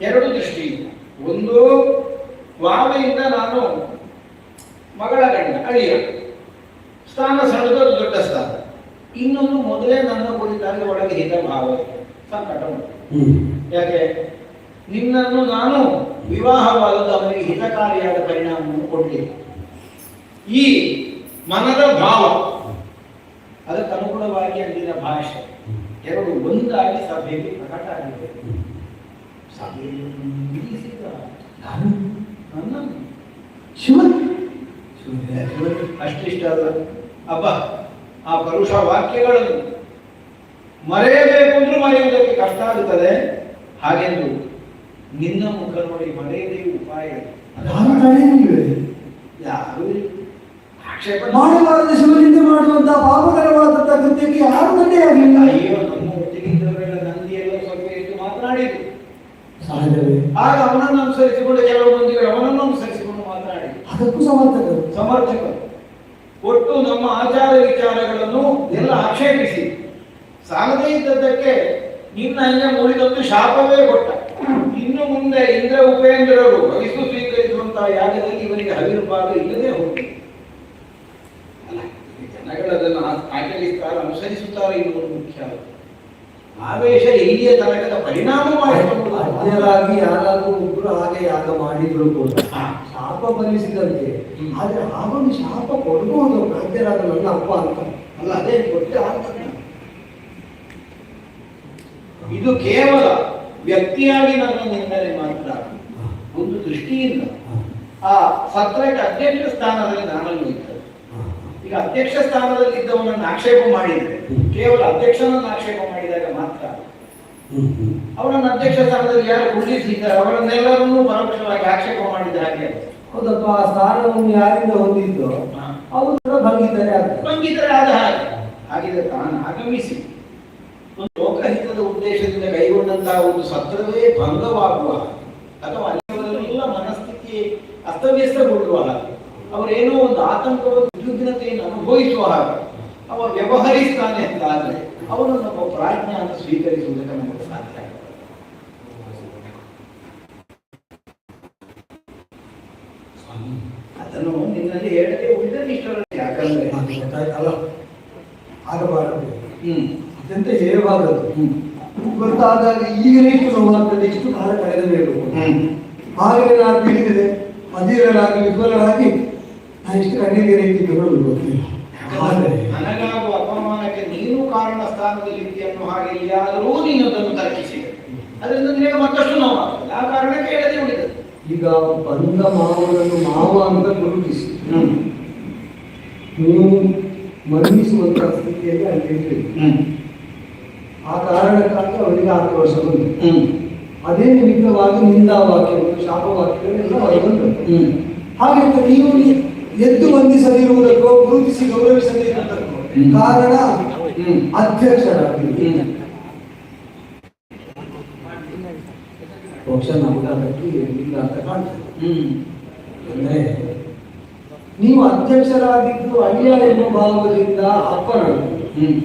Speaker 2: ಎರಡು ದೃಷ್ಟಿ. ಒಂದು ವಾವೆಯಿಂದ ನಾನು ಮಗಳ ಗಂಡ ಅಳಿಯ. ಸ್ಥಾನ ಸಣ್ಣದೊಂದು ದೊಡ್ಡ ಸ್ಥಾನ. ಇನ್ನೊಂದು ಮೊದಲೇ ನನ್ನ ಕುರಿತಾಗಿ ಒಳಗೆ ಹಿತ ಭಾವ ಇದೆ. ಸಂಕಟ ಯಾಕೆ? ನಿನ್ನನ್ನು ನಾನು ವಿವಾಹವಾದದ್ದು ಅವನಿಗೆ ಹಿತಕಾರಿಯಾದ ಪರಿಣಾಮವನ್ನು ಕೊಟ್ಟಿಲ್ಲ ಈ ಮನದ ಭಾವ ಅದಕ್ಕೆ ಅನುಗುಣವಾಗಿ ಅಲ್ಲಿನ ಭಾಷೆ ಎರಡು ಒಂದಾಗಿ ಸಭೆಯಲ್ಲಿ ಪ್ರಕಟ ಆಗಿದೆ. ಸಭೆಯಲ್ಲಿ ಅಷ್ಟಿಷ್ಟ ಅಲ್ಲ ಅಬ್ಬ ಆ ಪರುಷ ವಾಕ್ಯಗಳನ್ನು ಮರೆಯಬೇಕು ಅಂದ್ರೂ ಮರೆಯುವುದಕ್ಕೆ ಕಷ್ಟ ಆಗುತ್ತದೆ. ಹಾಗೆಂದು ನಿನ್ನ ಮುಖ ನೋಡಿ ಮರೆಯದೇ ಉಪಾಯ ಯಾರು ಆಕ್ಷೇಪ
Speaker 1: ಮಾಡಬಾರದ ಶಿವನಿಂದ ಮಾಡುವಂತಹ ಪಾಪಕರವಾದಂತಹ ಕೃತ್ಯಕ್ಕೆ ಯಾರು ತಡೆಯಾಗಲಿಲ್ಲ
Speaker 2: ಅಯ್ಯೋ ನಮ್ಮ ಒಟ್ಟಿಗೆ ಇದ್ದವರೆಲ್ಲ ನಂದಿಯೆಲ್ಲ ಸ್ವಲ್ಪ ಎಷ್ಟು ಮಾತನಾಡಿದ್ರು.
Speaker 1: ಸಹಜವೇ
Speaker 2: ಆಗ ಅವನನ್ನು ಅನುಸರಿಸಿಕೊಂಡು ಕೆಲವು ಮಂದಿಗಳು ಅವನನ್ನು ಅನುಸರಿಸಿಕೊಂಡು ಮಾತನಾಡಿದ್ರು.
Speaker 1: ಅದಕ್ಕೂ ಸಮರ್ಥಕರು.
Speaker 2: ಸಮರ್ಥಕರು. ಒಟ್ಟು ನಮ್ಮ ಆಚಾರ ವಿಚಾರಗಳನ್ನು ಎಲ್ಲ ಆಕ್ಷೇಪಿಸಿ. ಸಾಲದೇ ಇದ್ದದ್ದಕ್ಕೆ ನಿನ್ನ ಅಲ್ಲೇ ಮುಳಿದೊಂದು ಶಾಪವೇ ಕೊಟ್ಟ. ಇನ್ನು ಮುಂದೆ ಇಂದ್ರ ಉಪೇಂದ್ರರು ವಹಿಸು ಸ್ವೀಕರಿಸುವಂತಹ ಯಾಗದಲ್ಲಿ ಇವರಿಗೆ ಹವಿರು ಭಾಗ ಇಲ್ಲದೆ ಹೋಗಿ ಜನಗಳದನ್ನು ಆ- ಆಚರಿಸ್ತಾರೆ ಅನುಸರಿಸುತ್ತಾರೆ ಎನ್ನುವುದು ಮುಖ್ಯ. ಆವೇಶ ಇಲ್ಲಿಯ ತನಕದ ಪರಿಣಾಮವಾಗಿ
Speaker 1: ಅಜ್ಞರಾಗಿ ಯಾರಾದರೂ ಒಬ್ರು ಹಾಗೆ ಯಾಗ ಮಾಡಿದ್ರು ಕೂಡ. ಶಾಪ ಬಲಿಸಿದಂತೆ ಆದರೆ ಆಗೊಂದು ಶಾಪ ಕೊಡಬಹುದು ಪ್ರಾಜ್ಞರಾದ ನನ್ನ ಅಪ್ಪ ಅಂತ.
Speaker 2: ಅಲ್ಲ ಅದೇ ಗೊತ್ತೇ ಆಗ್ತದೆ ಇದು ಕೇವಲ ವ್ಯಕ್ತಿಯಾಗಿ ನನ್ನ ನಿಂದನೆ ಮಾತ್ರ. ಒಂದು ದೃಷ್ಟಿಯಿಂದ ಆ ಸತ್ರಕ್ಕೆ ಅಧ್ಯಕ್ಷ ಸ್ಥಾನದಲ್ಲಿ ನಾನಲ್ಲಿ ಇದ್ದರು ಈಗ ಅಧ್ಯಕ್ಷ ಸ್ಥಾನದಲ್ಲಿ ಇದ್ದವನನ್ನು ಆಕ್ಷೇಪ ಮಾಡಿದ್ರೆ ಕೇವಲ ಅಧ್ಯಕ್ಷನನ್ನು ಆಕ್ಷೇಪ ಮಾಡಿದಾಗ ಮಾತ್ರ ಅವರನ್ನು ಅಧ್ಯಕ್ಷ ಸ್ಥಾನದಲ್ಲಿ ಯಾರು ಉಳಿಸಿದ್ದಾರೆ ಅವರನ್ನೆಲ್ಲರನ್ನೂ ಪರೋಕ್ಷವಾಗಿ ಆಕ್ಷೇಪ ಮಾಡಿದ ಹಾಗೆ
Speaker 1: ಹೌದಪ್ಪ ಆ ಸ್ಥಾನವನ್ನು ಯಾರಿಂದ ಹೊಂದಿದ್ದು. ಅವರು ಕೂಡ ಭಂಗಿದ್ದಾರೆ
Speaker 2: ಭಂಗಿದರೆ ಆದ ಹಾಗೆ. ಹಾಗಿದ್ರೆ ತಾನು ಆಗಮಿಸಿ. ಒಂದು ಲೋಕಹಿತದ ಉದ್ದೇಶದಿಂದ ಕೈಗೊಂಡಂತಹ ಒಂದು ಸತ್ರವೇ ಭಂಗವಾಗುವ ಹಾಗೆ, ಅಥವಾ ಎಲ್ಲ ಮನಸ್ಥಿತಿ ಅಸ್ತವ್ಯಸ್ತಗೊಳ್ಳುವ ಹಾಗೆ. ಅವರೇನೋ ಒಂದು ಆತಂಕವನ್ನು ಉದ್ವಿಗ್ನತೆಯನ್ನು ಅನುಭವಿಸುವ ಹಾಗೆ. ಅವ ವ್ಯವಹರಿಸ್ತಾನೆ ಅಂತ ಆದರೆ ಅವನು ಒಬ್ಬ ಪ್ರಾಜ್ಞೆ ಅಂತ ಸ್ವೀಕರಿಸುವುದಕ್ಕೆ ನಮಗೆ ಸಾಧ್ಯ. ಅದನ್ನು ನಿನ್ನಲ್ಲಿ ಹೇಳದೆ ಉಳಿದ ಇಷ್ಟರಲ್ಲಿ ಯಾಕಂದ್ರೆ?
Speaker 1: ಅಲ್ಲ ಆಗಬಾರದು.
Speaker 2: ಹ್ಮ್.
Speaker 1: ಅತ್ಯಂತ ಹೇಳಬಾರದು?
Speaker 2: ಹ್ಮ್.
Speaker 1: ಗೊತ್ತಾದಾಗ ಈಗಲೇ ಇಷ್ಟು ನೋವಾಗ್ತದೆ ಇಷ್ಟು ಕಾಲ ಕಳೆದ
Speaker 2: ಹ್ಮ್.
Speaker 1: ಹಾಗೆ ನಾನು ತಿಳಿದಿದೆ ಮದುವೆಗಳಾಗಿ ವಿಫಲರಾಗಿ ನಾನು ಅನೇಕ ಕಣ್ಣಿಗೆ ರೀತಿ ತಗೊಳ್ಳೋದು ಗೊತ್ತಿಲ್ಲ ಆದರೆ
Speaker 2: ನನಗಾಗುವ ಅಪಮಾನಕ್ಕೆ ನೀನು ಕಾರಣ ಸ್ಥಾನದಲ್ಲಿ ಅನ್ನೋ ಹಾಗೆ ಎಲ್ಲಿಯಾದರೂ ನೀನು ಅದನ್ನು ತರ್ಕಿಸಿ. ಅದರಿಂದ ನಿನಗೆ ಮತ್ತಷ್ಟು ನೋವಾಗ್ತದೆ ಆ ಕಾರಣಕ್ಕೆ ಹೇಳದೆ ಉಳಿದದ್ದು.
Speaker 1: ಈಗ ಬಂದ ಮಾವನನ್ನು ಮಾವ ಅಂತ ಗುರುತಿಸಿ. ನೀವು ಮರಣಿಸುವಂತಹ ಸ್ಥಿತಿಯಲ್ಲಿ ಅಲ್ಲಿ ಆ ಕಾರಣಕ್ಕಾಗಿ ಅವರಿಗೆ ಆಕ್ರೋಶ ಬಂತು
Speaker 2: ಹ್ಮ್.
Speaker 1: ಅದೇ ನಿಮಿತ್ತವಾಗಿ ನಿಂದಾ ವಾಕ್ಯಗಳು ಶಾಪ ವಾಕ್ಯಗಳು ಎಲ್ಲ ಹೊರಬಂತು
Speaker 2: ಹ್ಮ್.
Speaker 1: ಹಾಗೆ ನೀವು ಎದ್ದು ವಂದಿಸದಿರುವುದಕ್ಕೋ ಗುರುತಿಸಿ ಗೌರವಿಸದಿರುವುದಕ್ಕೋ. ಕಾರಣ ಅಧ್ಯಕ್ಷರಾಗಿ ಬಹುಶಃ ನಮ್ಗೆ ಅದಕ್ಕೆ ಇಲ್ಲ ಅಂತ ಕಾಣ್ತದೆ. ಅಂದ್ರೆ ನೀವು ಅಧ್ಯಕ್ಷರಾಗಿದ್ದು ಅಳಿಯ ಎಂಬ ಭಾವದಿಂದ ಅಪ್ಪನದು
Speaker 2: ಹ್ಮ್.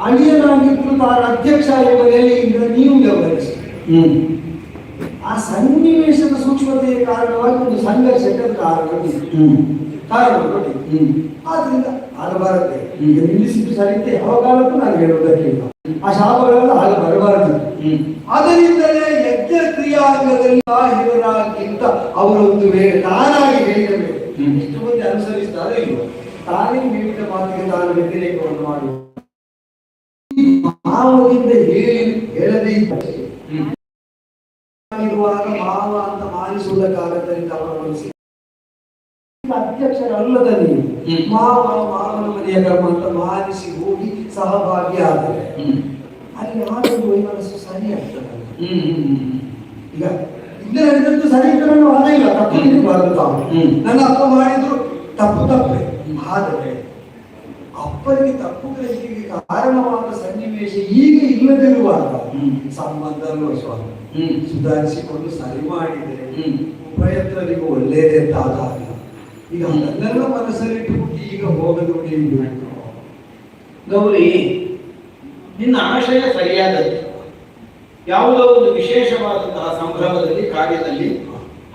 Speaker 1: ಅಳಿಯನಾಗಿದ್ದು ತಾನು ಅಧ್ಯಕ್ಷ ಎಂಬ ನೆಲೆಯಿಂದ ನೀವು ವ್ಯವಹರಿಸಿ
Speaker 2: ಹ್ಮ್.
Speaker 1: ಆ ಸನ್ನಿವೇಶದ ಸೂಕ್ಷ್ಮತೆಯ ಕಾರಣವಾಗಿ ಒಂದು ಸಂಘರ್ಷಕ್ಕೆ ಅದು ಕಾರಣ ಕಾರಣ ಆದ್ರಿಂದ ಆಗಬಾರದೆ.
Speaker 2: ಬರುತ್ತೆ
Speaker 1: ಈಗ ನಿಲ್ಲಿಸಿದ್ದು ಸರಿತೆ ಯಾವ ಕಾಲಕ್ಕೂ ನಾನು ಹೇಳುವುದಕ್ಕಿಲ್ಲ ಆ ಶಾಪಗಳೆಲ್ಲ ಹಾಗೆ ಬರಬಾರದು. ಅದರಿಂದಲೇ ಯಜ್ಞ ಕ್ರಿಯಾಂಗದಲ್ಲಿ ಬಾಹಿರರಾಗಿಂತ ಅವರೊಂದು ವೇಳೆ ತಾನಾಗಿ
Speaker 2: ಹ್ಮ್.
Speaker 1: ಎಷ್ಟು ಮಂದಿ ಅನುಸರಿಸ್ತಾರೆ ಇಲ್ಲ ತಾನೇ ಹೇಳಿದ ಮಾತಿಗೆ ತಾನು ವ್ಯತಿರೇಕವನ್ನು ಮಾಡುವ. ಭಾವದಿಂದ ಹೇಳಿ ಹೇಳದೇ ಇದ್ದರೆ
Speaker 2: ಹ್ಮ್
Speaker 1: ಇರುವಾಗ ಮಾವ ಮನಸ್ಸಿಗೆ ಈಗ ಅಧ್ಯಕ್ಷರಲ್ಲದ ನೀವು. ಮಾವ ಮಾವನ ಮನೆಯ ಕರ್ಮ ಅಂತ ಮಾರಿಸಿ ಹೋಗಿ ಸಹಭಾಗಿ ಆದರೆ
Speaker 2: ಹ್ಮ್.
Speaker 1: ಅಲ್ಲಿ ಯಾರೊಂದು ವೈಮನಸ್ಸು ಸರಿ ಆಗ್ತದೆ. ಈಗ ಇಲ್ಲ ನಡೆದದ್ದು ಸರಿ ನಾನು ವಾದ ಇಲ್ಲ. ತಪ್ಪು ತಿನ್ನಬಾರದು ತಾವು. ನನ್ನ ಅಪ್ಪ ಮಾಡಿದ್ರು ತಪ್ಪು ತಪ್ಪೆ. ಆದರೆ ಅಪ್ಪನಿಗೆ ತಪ್ಪು ಗ್ರಹಿಕೆಗೆ ಕಾರಣವಾದ ಸನ್ನಿವೇಶ ಈಗ ಇಲ್ಲದಿರುವಾಗ
Speaker 2: ಹ್ಮ್.
Speaker 1: ಸಂಬಂಧ ಸ್ವಾಮಿ
Speaker 2: ಹ್ಮ್.
Speaker 1: ಸುಧಾರಿಸಿಕೊಂಡು ಸರಿ ಮಾಡಿದರೆ
Speaker 2: ಹ್ಮ್.
Speaker 1: ಉಭಯತ್ರರಿಗೂ ಒಳ್ಳೆಯದೇ ಅಂತ ಆದಾಗ ಈಗ ಅದನ್ನೆಲ್ಲ ಮನಸ್ಸಲ್ಲಿಟ್ಟುಬಿಟ್ಟು ಈಗ ಹೋಗದು ನೀವು
Speaker 2: ಗೌರಿ ನಿನ್ನ ಆಶಯ ಸರಿಯಾದದ್ದು ಯಾವುದೋ ಒಂದು ವಿಶೇಷವಾದಂತಹ ಸಂಭ್ರಮದಲ್ಲಿ ಕಾರ್ಯದಲ್ಲಿ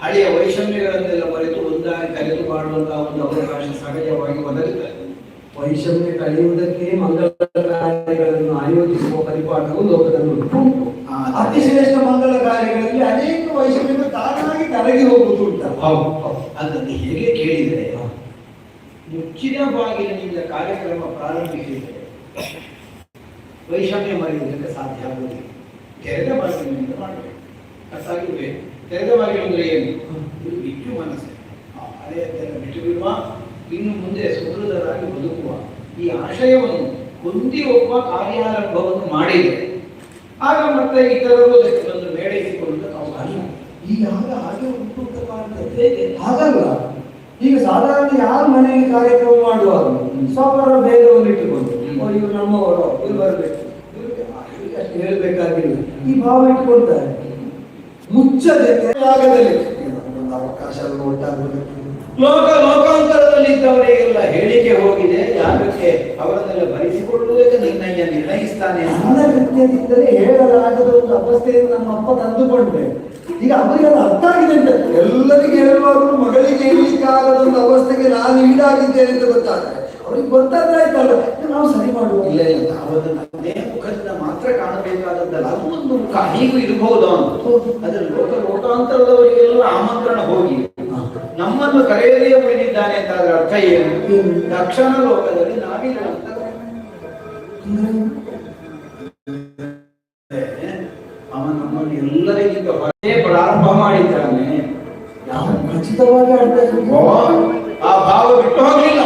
Speaker 2: ಹಳೆಯ ವೈಷಮ್ಯಗಳನ್ನೆಲ್ಲ ಮರೆತು ಒಂದಾಗಿ ಕರೆದು ಮಾಡುವಂತಹ ಒಂದು ಅವಕಾಶ ಸಹಜವಾಗಿ ಒದಗುತ್ತದೆ
Speaker 1: ವೈಷಮ್ಯ ಕಳೆಯುವುದಕ್ಕೆ ಮಂಗಳ ಕಾರ್ಯಗಳನ್ನು ಆಯೋಜಿಸುವ ಪರಿಪಾಠವು ಲೋಕದಲ್ಲಿ ಉಂಟು.
Speaker 2: ಆ,
Speaker 1: ಅತಿ ಶ್ರೇಷ್ಠ ಮಂಗಲ ಕಾರ್ಯಗಳಲ್ಲಿ ಅನೇಕ ವೈಷಮ್ಯಗಳು ತಾನಾಗಿ ಕರಗಿ ಹೋಗುವುದು
Speaker 2: ಅದನ್ನು ಹೇಗೆ ಕೇಳಿದರೆ ಮುಚ್ಚಿದ ಬಾಗಿಲಿನಿಂದ ಕಾರ್ಯಕ್ರಮ ಪ್ರಾರಂಭಿಸಿದರೆ ವೈಷಮ್ಯ ಮರೆಯುವುದಕ್ಕೆ ಸಾಧ್ಯ ಆಗುವುದಿಲ್ಲ. ತೆರೆದ ಬಾಗಿಲಿನಿಂದ ಮಾಡಬೇಕು. ಅರ್ಥಾಗಿರ್ಬೇಕು ತೆರೆದ ಬಾಗಿಲು ಅಂದ್ರೆ ಏನು? ಇದು ಬಿಟ್ಟು ಮನಸ್ಸು. ಅದೇ ಬಿಟ್ಟು ಬಿಡುವ ಇನ್ನು ಮುಂದೆ ಸುಹೃದರಾಗಿ ಬದುಕುವ ಈ ಆಶಯವನ್ನು ಹೊಂದಿ ಒಬ್ಬ ಕಾರ್ಯಾರಂಭವನ್ನು ಮಾಡಿದೆ. ಆಗ ಮತ್ತೆ ಇತರರು ಅದಕ್ಕೆ ಬಂದು ಮೇಳೈಸಿಕೊಳ್ಳುವುದಕ್ಕೆ ಅವಕಾಶ ಉಂಟು.
Speaker 1: ಈಗ ಆಗ ಹಾಗೆ ಉಂಟು ಹಾಗಲ್ಲ. ಈಗ ಸಾಧಾರಣ ಯಾರು ಮನೆಯಲ್ಲಿ ಕಾರ್ಯಕ್ರಮ ಮಾಡುವಾಗ ಸ್ವಪರ ಭೇದವನ್ನು ಇಟ್ಟುಕೊಂಡು. ಇವರು ನಮ್ಮವರು ಇವ್ರು ಬರಬೇಕು. ಇವರಿಗೆ ಅಷ್ಟು ಹೇಳಬೇಕಾಗಿಲ್ಲ. ಈ ಭಾವ ಇಟ್ಕೊಳ್ತಾರೆ ಮುಚ್ಚದೆ. ಜಾಗದಲ್ಲಿ ಅವಕಾಶ ಒಟ್ಟಾಗುವುದಕ್ಕೆ
Speaker 2: ಲೋಕ ಲೋಕಾಂತರದಲ್ಲಿ ಇದ್ದವರಿಗೆಲ್ಲ ಹೇಳಿಕೆ ಹೋಗಿದೆ. ಯಾರಕ್ಕೆ ಅವರನ್ನೆಲ್ಲ ಭರಿಸಿಕೊಳ್ಳುವುದಕ್ಕೆ ನಿರ್ಣಯ ನಿರ್ಣಯಿಸ್ತಾನೆ
Speaker 1: ಕೃತ್ಯದಿಂದಲೇ ಹೇಳಲಾಗದ ಒಂದು ಅವಸ್ಥೆಯನ್ನು ನಮ್ಮ ಅಪ್ಪ ತಂದುಕೊಂಡ್ರೆ ಈಗ ಅವರಿಗೆ ಅರ್ಥ ಆಗಿದೆ ಅಂತ. ಎಲ್ಲರಿಗೆ ಹೇಳುವಾಗಲೂ ಮಗಳಿಗೆ ಹೇಳಲಿಕ್ಕಾಗದ ಒಂದು ಅವಸ್ಥೆಗೆ ನಾನು ಈಡಾಗಿದ್ದೇನೆ ಅಂತ ಗೊತ್ತಾದ್ರೆ ಅವ್ರಿಗೆ ಗೊತ್ತಾದ್ರೆ ಆಯ್ತಲ್ಲ? ನಾವು ಸರಿ ಮಾಡುವುದಿಲ್ಲ
Speaker 2: ಇಲ್ಲ ಇಲ್ಲ ಅದೇ ಮುಖದಿಂದ ಮಾತ್ರ ಕಾಣಬೇಕಾದದ್ದಲ್ಲ ಅದು ಒಂದು ಮುಖ ಹೀಗೂ ಇರಬಹುದು ಅಂತ. ಅದ್ರ ಲೋಕ ಲೋಕಾಂತರದವರಿಗೆಲ್ಲ ಆಮಂತ್ರಣ ಹೋಗಿ. ನಮ್ಮನ್ನು ಕರೆಯದೇ ಉಳಿದಿದ್ದಾನೆ ಅಂತ ಅದರ ಅರ್ಥ ಏನು? ದಕ್ಷಿಣ ಲೋಕದಲ್ಲಿ ನಾವಿಲ್ಲ ಅಂತ ಅವ ನಮ್ಮನ್ನು ಎಲ್ಲರಿಗಿಂತ ಹೊರಗೆ ಪ್ರಾರಂಭ ಮಾಡಿದ್ದಾನೆ.
Speaker 1: ನಾವು ಖಚಿತವಾಗಿ ಅರ್ಥ
Speaker 2: ಆ ಭಾವ ಬಿಟ್ಟು ಹೋಗ್ಲಿಲ್ಲ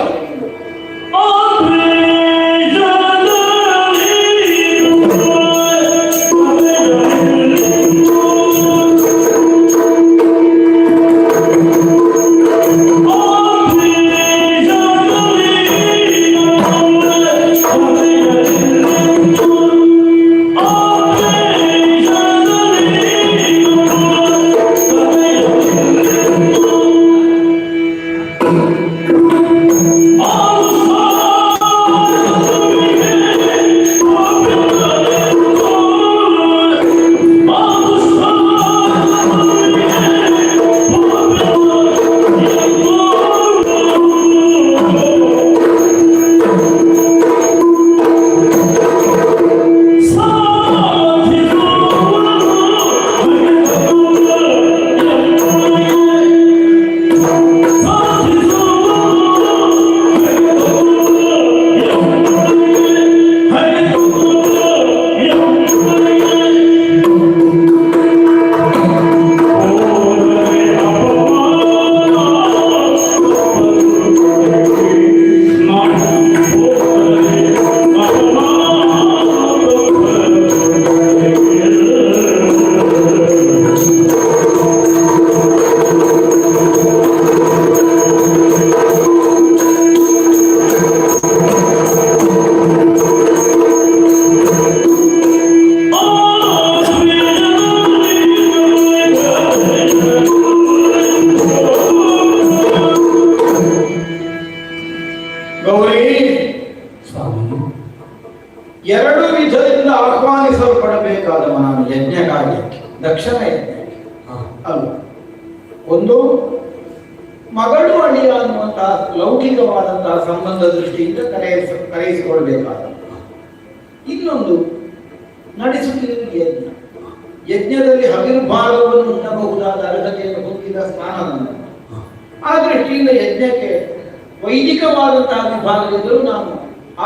Speaker 2: ವಿಭಾಗದಿಂದಲೂ ನಾನು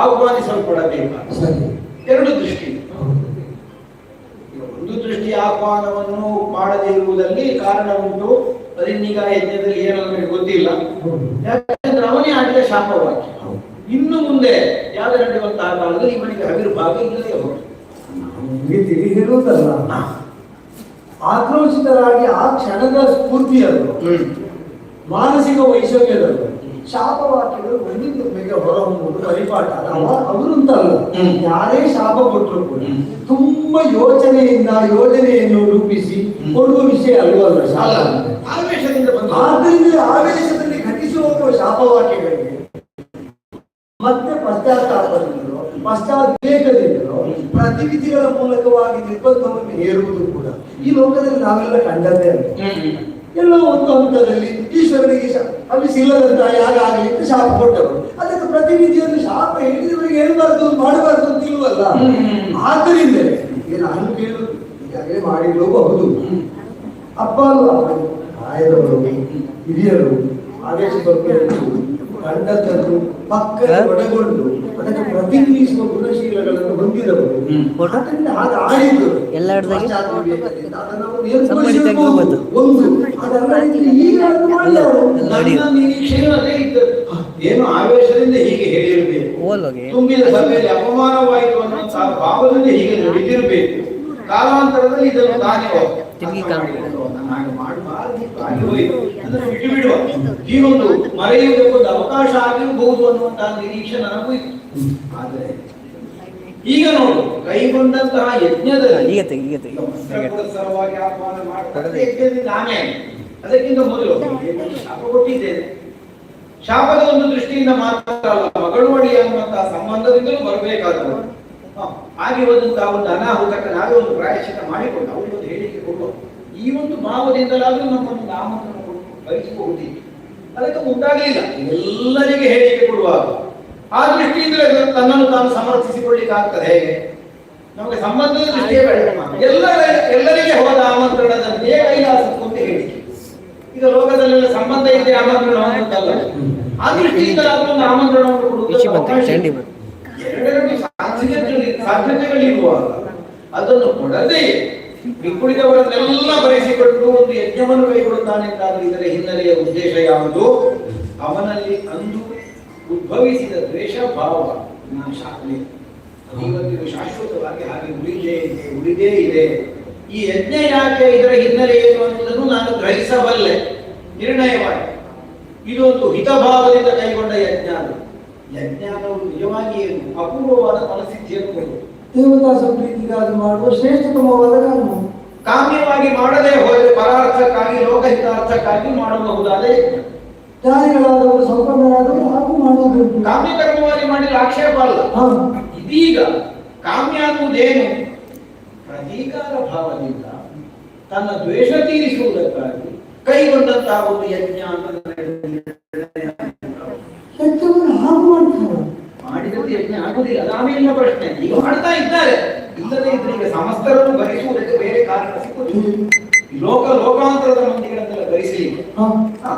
Speaker 2: ಆಹ್ವಾನಿಸಲ್ಪಡಬೇಕಾದ ಎರಡು ದೃಷ್ಟಿ. ಒಂದು ದೃಷ್ಟಿ ಆಹ್ವಾನವನ್ನು ಮಾಡದೇ ಇರುವುದರಲ್ಲಿ ಕಾರಣ ಉಂಟು. ಅದನ್ನೀಗ ಯಜ್ಞದಲ್ಲಿ ಏನೋ ನನಗೆ ಗೊತ್ತಿಲ್ಲ. ಯಾಕಂದ್ರೆ ಅವನೇ ಆಡಿದ ಶಾಪವಾಗಿ ಇನ್ನು ಮುಂದೆ ಯಾವ ನಡೆಯುವಂತಹ ಕಾಲದಲ್ಲಿ ಇವನಿಗೆ ಹವಿರ್ಭಾಗ ಇಲ್ಲದೆ ಹೋಗಿ
Speaker 1: ತಿಳಿದಿರುವುದಲ್ಲ ಆಕ್ರೋಶಿತರಾಗಿ ಆ ಕ್ಷಣದ ಸ್ಫೂರ್ತಿಯಲ್ಲ ಮಾನಸಿಕ ವೈಷಮ್ಯದಲ್ಲೂ ಶಾಪವಾಕ್ಯಗಳು ಒಂದಿನ ಮೇಲೆ ಹೊರಹೊಮ್ಮುವುದು ಪರಿಪಾಠ. ಅವರಂತ ಅವರು ಅಂತ
Speaker 2: ಅಲ್ಲ.
Speaker 1: ಯಾರೇ ಶಾಪ ಕೊಟ್ಟರು ಕೂಡ ತುಂಬಾ ಯೋಚನೆಯಿಂದ ಯೋಜನೆಯನ್ನು ರೂಪಿಸಿ. ಕೊಡುವ ವಿಷಯ ಅಲ್ವಲ್ಲ ಶಾಪ.
Speaker 2: ಆವೇಶದಿಂದ
Speaker 1: ಆದ್ದರಿಂದ ಆವೇಶದಲ್ಲಿ ಘಟಿಸುವ ಶಾಪವಾಕ್ಯಗಳಿಗೆ ಮತ್ತೆ ಪಶ್ಚಾತ್ತಾಪದಿಂದಲೋ ಪಶ್ಚಾತ್ತೇಕದಿಂದಲೋ ಪ್ರತಿವಿಧಿಗಳ ಮೂಲಕವಾಗಿ ನಿರ್ಬಂಧವನ್ನು ಹೇರುವುದು ಕೂಡ ಈ ಲೋಕದಲ್ಲಿ ನಾವೆಲ್ಲ ಕಂಡದ್ದೇ ಅಲ್ಲ. ಎಲ್ಲೋ ಒಂದು ಹಂತದಲ್ಲಿ ಈಶ್ವರನಿಗೆ ಶಾ- ಸಿಲ್ಲದಂತ ಯಾಗ ಆಗಲಿ ಅಂತ ಶಾಪ ಕೊಟ್ಟವರು. ಅದಕ್ಕೆ ಪ್ರತಿನಿಧಿಯನ್ನು ಶಾಪ ಹೇಳಿದವರಿಗೆ ಹೇಳಬಾರ್ದು ಮಾಡಬಾರ್ದು ಅಂತ ಇಲ್ವಲ್ಲ. ಆದ್ದರಿಂದ ನಾನು ಕೇಳುದು. ಈಗಾಗಲೇ ಮಾಡಿರಬಹುದು ಅಪ್ಪ ಅಪ್ಪನು ಆಯದವರು ಹಿರಿಯರು ಆದೇಶ ಬರ್ಬೇಕು ಕಂಡದ್ದನ್ನು ಪಕ್ಕದ ಒಳಗೊಂಡು ಅದಕ್ಕೆ ಪ್ರತಿಕ್ರಿಯಿಸುವ ಗುಣಶೀಲಗಳನ್ನು
Speaker 5: ಹೊಂದಿರಬಹುದು?
Speaker 1: ಅದರಿಂದ ಹಾಗೆ ಆಡಿದ್ದು
Speaker 5: ಎಲ್ಲ.
Speaker 1: ಒಂದು.
Speaker 2: ಅದರ ನಿರೀಕ್ಷೆಯೂ ಅದೇ ಇದ್ದದ್ದು ಏನು ಆವೇಶದಿಂದ ಹೀಗೆ ಹೇಳಿರಬೇಕು. ತುಂಬಿದ ಸಭೆಯಲ್ಲಿ ಅಪಮಾನವಾಯಿತು ಅನ್ನುವಂತಹ ಭಾವದಲ್ಲಿ ಹೀಗೆ ನುಡಿದಿರಬೇಕು. ಕಾಲಾಂತರದಲ್ಲಿ ಇದನ್ನು ತಾನೇ
Speaker 5: ತಿರುಗಿ ಕಾಣ್ಬೇಕು.
Speaker 2: ಹೋಯಿತು ಬಿಟ್ಟು ಬಿಡುವ ಜೀವನದು ಮರೆಯುವುದಕ್ಕೊಂದು ಅವಕಾಶ ಆಗಿರಬಹುದು ಅನ್ನುವಂತಹ ನಿರೀಕ್ಷೆ ನನಗೂ ಇತ್ತು ಆದರೆ ಈಗ ನೋಡು ಕೈಗೊಂಡಂತಹ ಯಜ್ಞದಲ್ಲಿ
Speaker 5: ಈಗ
Speaker 2: ಆಹ್ವಾನ ಯಜ್ಞದಿಂದ ಆಮೇಲೆ. ಅದಕ್ಕಿಂತ ಮೊದಲು ಶಾಪ ಕೊಟ್ಟಿದ್ದೇನೆ. ಶಾಪದ ಒಂದು ದೃಷ್ಟಿಯಿಂದ ಮಾತ್ರ ಅಲ್ಲ ಮಗಳು ಒಡೆಯ ಅನ್ನುವಂತಹ ಸಂಬಂಧದಿಂದಲೂ ಬರಬೇಕಾದವರು ಆಗಿರುವಂತಹ ಒಂದು ಅನಾಹುತಕ್ಕೆ ನಾವೇ ಒಂದು ಪ್ರಾಯಶ್ಚಿತ ಮಾಡಿಕೊಂಡು ಅವರಿಗೆ ಒಂದು ಹೇಳಿಕೆ ಕೊಡುವ ಈ ಒಂದು ಭಾವದಿಂದಲಾದರೂ ನಮ್ಮನ್ನು ಆಮಂತ್ರಣ ಕೊಟ್ಟು ಬಯಸಬಹುದಿತ್ತು ಅದಕ್ಕೆ ಮುಂದಾಗಲಿಲ್ಲ. ಎಲ್ಲರಿಗೆ ಹೇಳಿಕೆ ಕೊಡುವಾಗ ಆ ದೃಷ್ಟಿಯಿಂದಲೇ ತನ್ನನ್ನು ತಾನು ಸಮರ್ಥಿಸಿಕೊಳ್ಳಿಕ್ಕಾಗ್ತದೆ ಹೇಗೆ? ನಮಗೆ ಸಂಬಂಧದ ದೃಷ್ಟಿಯೇ ಬೇಡ ಎಲ್ಲರ ಎಲ್ಲರಿಗೆ ಹೋದ ಆಮಂತ್ರಣದಂತೆ ಕೈಲಾಸಕ್ಕೊಂದು ಹೇಳಿಕೆ. ಈಗ ಲೋಕದಲ್ಲೆಲ್ಲ ಸಂಬಂಧ ಇದೆ ಆಮಂತ್ರಣ ಅಂತಲ್ಲ. ಆ ದೃಷ್ಟಿಯಿಂದ ಅದೊಂದು ಆಮಂತ್ರಣವನ್ನು
Speaker 5: ಕೊಡುವುದು
Speaker 2: ಎರಡೆರಡು ಸಾಧ್ಯತೆಗಳು ಸಾಧ್ಯತೆಗಳಿರುವಾಗ ಅದನ್ನು ಕೊಡದೆ ಬಿಕ್ಕುಳಿದವರನ್ನೆಲ್ಲ ಬರೆಸಿಕೊಂಡು ಒಂದು ಯಜ್ಞವನ್ನು ಕೈಗೊಳ್ಳುತ್ತಾನೆ ಇದರ ಹಿನ್ನೆಲೆಯ ಉದ್ದೇಶ ಯಾವುದು? ಅವನಲ್ಲಿ ಅಂದು ಉದ್ಭವಿಸಿದ ದ್ವೇಷ ಭಾವ ಆಗಲಿಲ್ಲ ಇವತ್ತಿಗೂ ಶಾಶ್ವತವಾಗಿ ಹಾಗೆ ಉಳಿದೇ ಇದೆ ಉಳಿದೇ ಇದೆ. ಈ ಯಜ್ಞ ಯಾಕೆ ಇದರ ಹಿನ್ನೆಲೆ ಏನು ಅನ್ನುವುದನ್ನು ನಾನು ಗ್ರಹಿಸಬಲ್ಲೆ. ನಿರ್ಣಯವಾಗಿ. ಇದೊಂದು ಹಿತಭಾವದಿಂದ ಕೈಗೊಂಡ ಯಜ್ಞ ಅದು. ಯಜ್ಞ ಅನ್ನೋದು ನಿಜವಾಗಿ ಏನು ಅಪೂರ್ವವಾದ ಮನಸ್ಥಿತಿಯನ್ನು ಕೊಡುವುದು.
Speaker 1: ದೇವತಾ ಸಂಪ್ರೀತಿಗಾಗಿ ಮಾಡುವ ಶ್ರೇಷ್ಠತಮವಾದ ಕರ್ಮ
Speaker 2: ಕಾಮ್ಯವಾಗಿ ಮಾಡದೆ ಹೋದರೆ ಪರಾರ್ಥಕ್ಕಾಗಿ ಲೋಕಹಿತಾರ್ಥಕ್ಕಾಗಿ ಮಾಡಬಹುದಾದ
Speaker 1: ಜ್ಞಾನಿಗಳಾದವರು ಸಂಪನ್ನರಾದವರು ಹಾಗೂ ಮಾಡಬೇಕು.
Speaker 2: ಕಾಮ್ಯ ಕರ್ಮವಾಗಿ ಮಾಡಿ ಆಕ್ಷೇಪ ಅಲ್ಲ. ಇದೀಗ ಕಾಮ್ಯ ಅನ್ನುವುದೇನು? ಪ್ರತೀಕಾರ ಭಾವದಿಂದ ತನ್ನ ದ್ವೇಷ ತೀರಿಸುವುದಕ್ಕಾಗಿ ಕೈಗೊಂಡಂತಹ ಒಂದು ಯಜ್ಞ ಅಂತ
Speaker 1: ಯಜ್ಞವನ್ನು ಹಾಗೂ ಮಾಡ್ತಾರೆ.
Speaker 2: ಮಾಡಿದಲ್ಲಿ ಯಜ್ಞ ಆಗುದಿಲ್ಲ ಅದು ಆಮೇಲಿನ ಪ್ರಶ್ನೆ ಈಗ ಮಾಡ್ತಾ ಇದ್ದಾರೆ ಇಲ್ಲದೆ ಇದ್ರೆ ಈಗ ಸಮಸ್ತರನ್ನು ಭರಿಸುವುದಕ್ಕೆ ಬೇರೆ ಕಾರಣ ಸಿಕ್ಕುದಿಲ್ಲ ಈ ಲೋಕ ಲೋಕಾಂತರದ ಮಂದಿಗಳನ್ನೆಲ್ಲ ಭರಿಸಲಿಕ್ಕೆ
Speaker 1: ಹಾ.
Speaker 2: ಹಾ,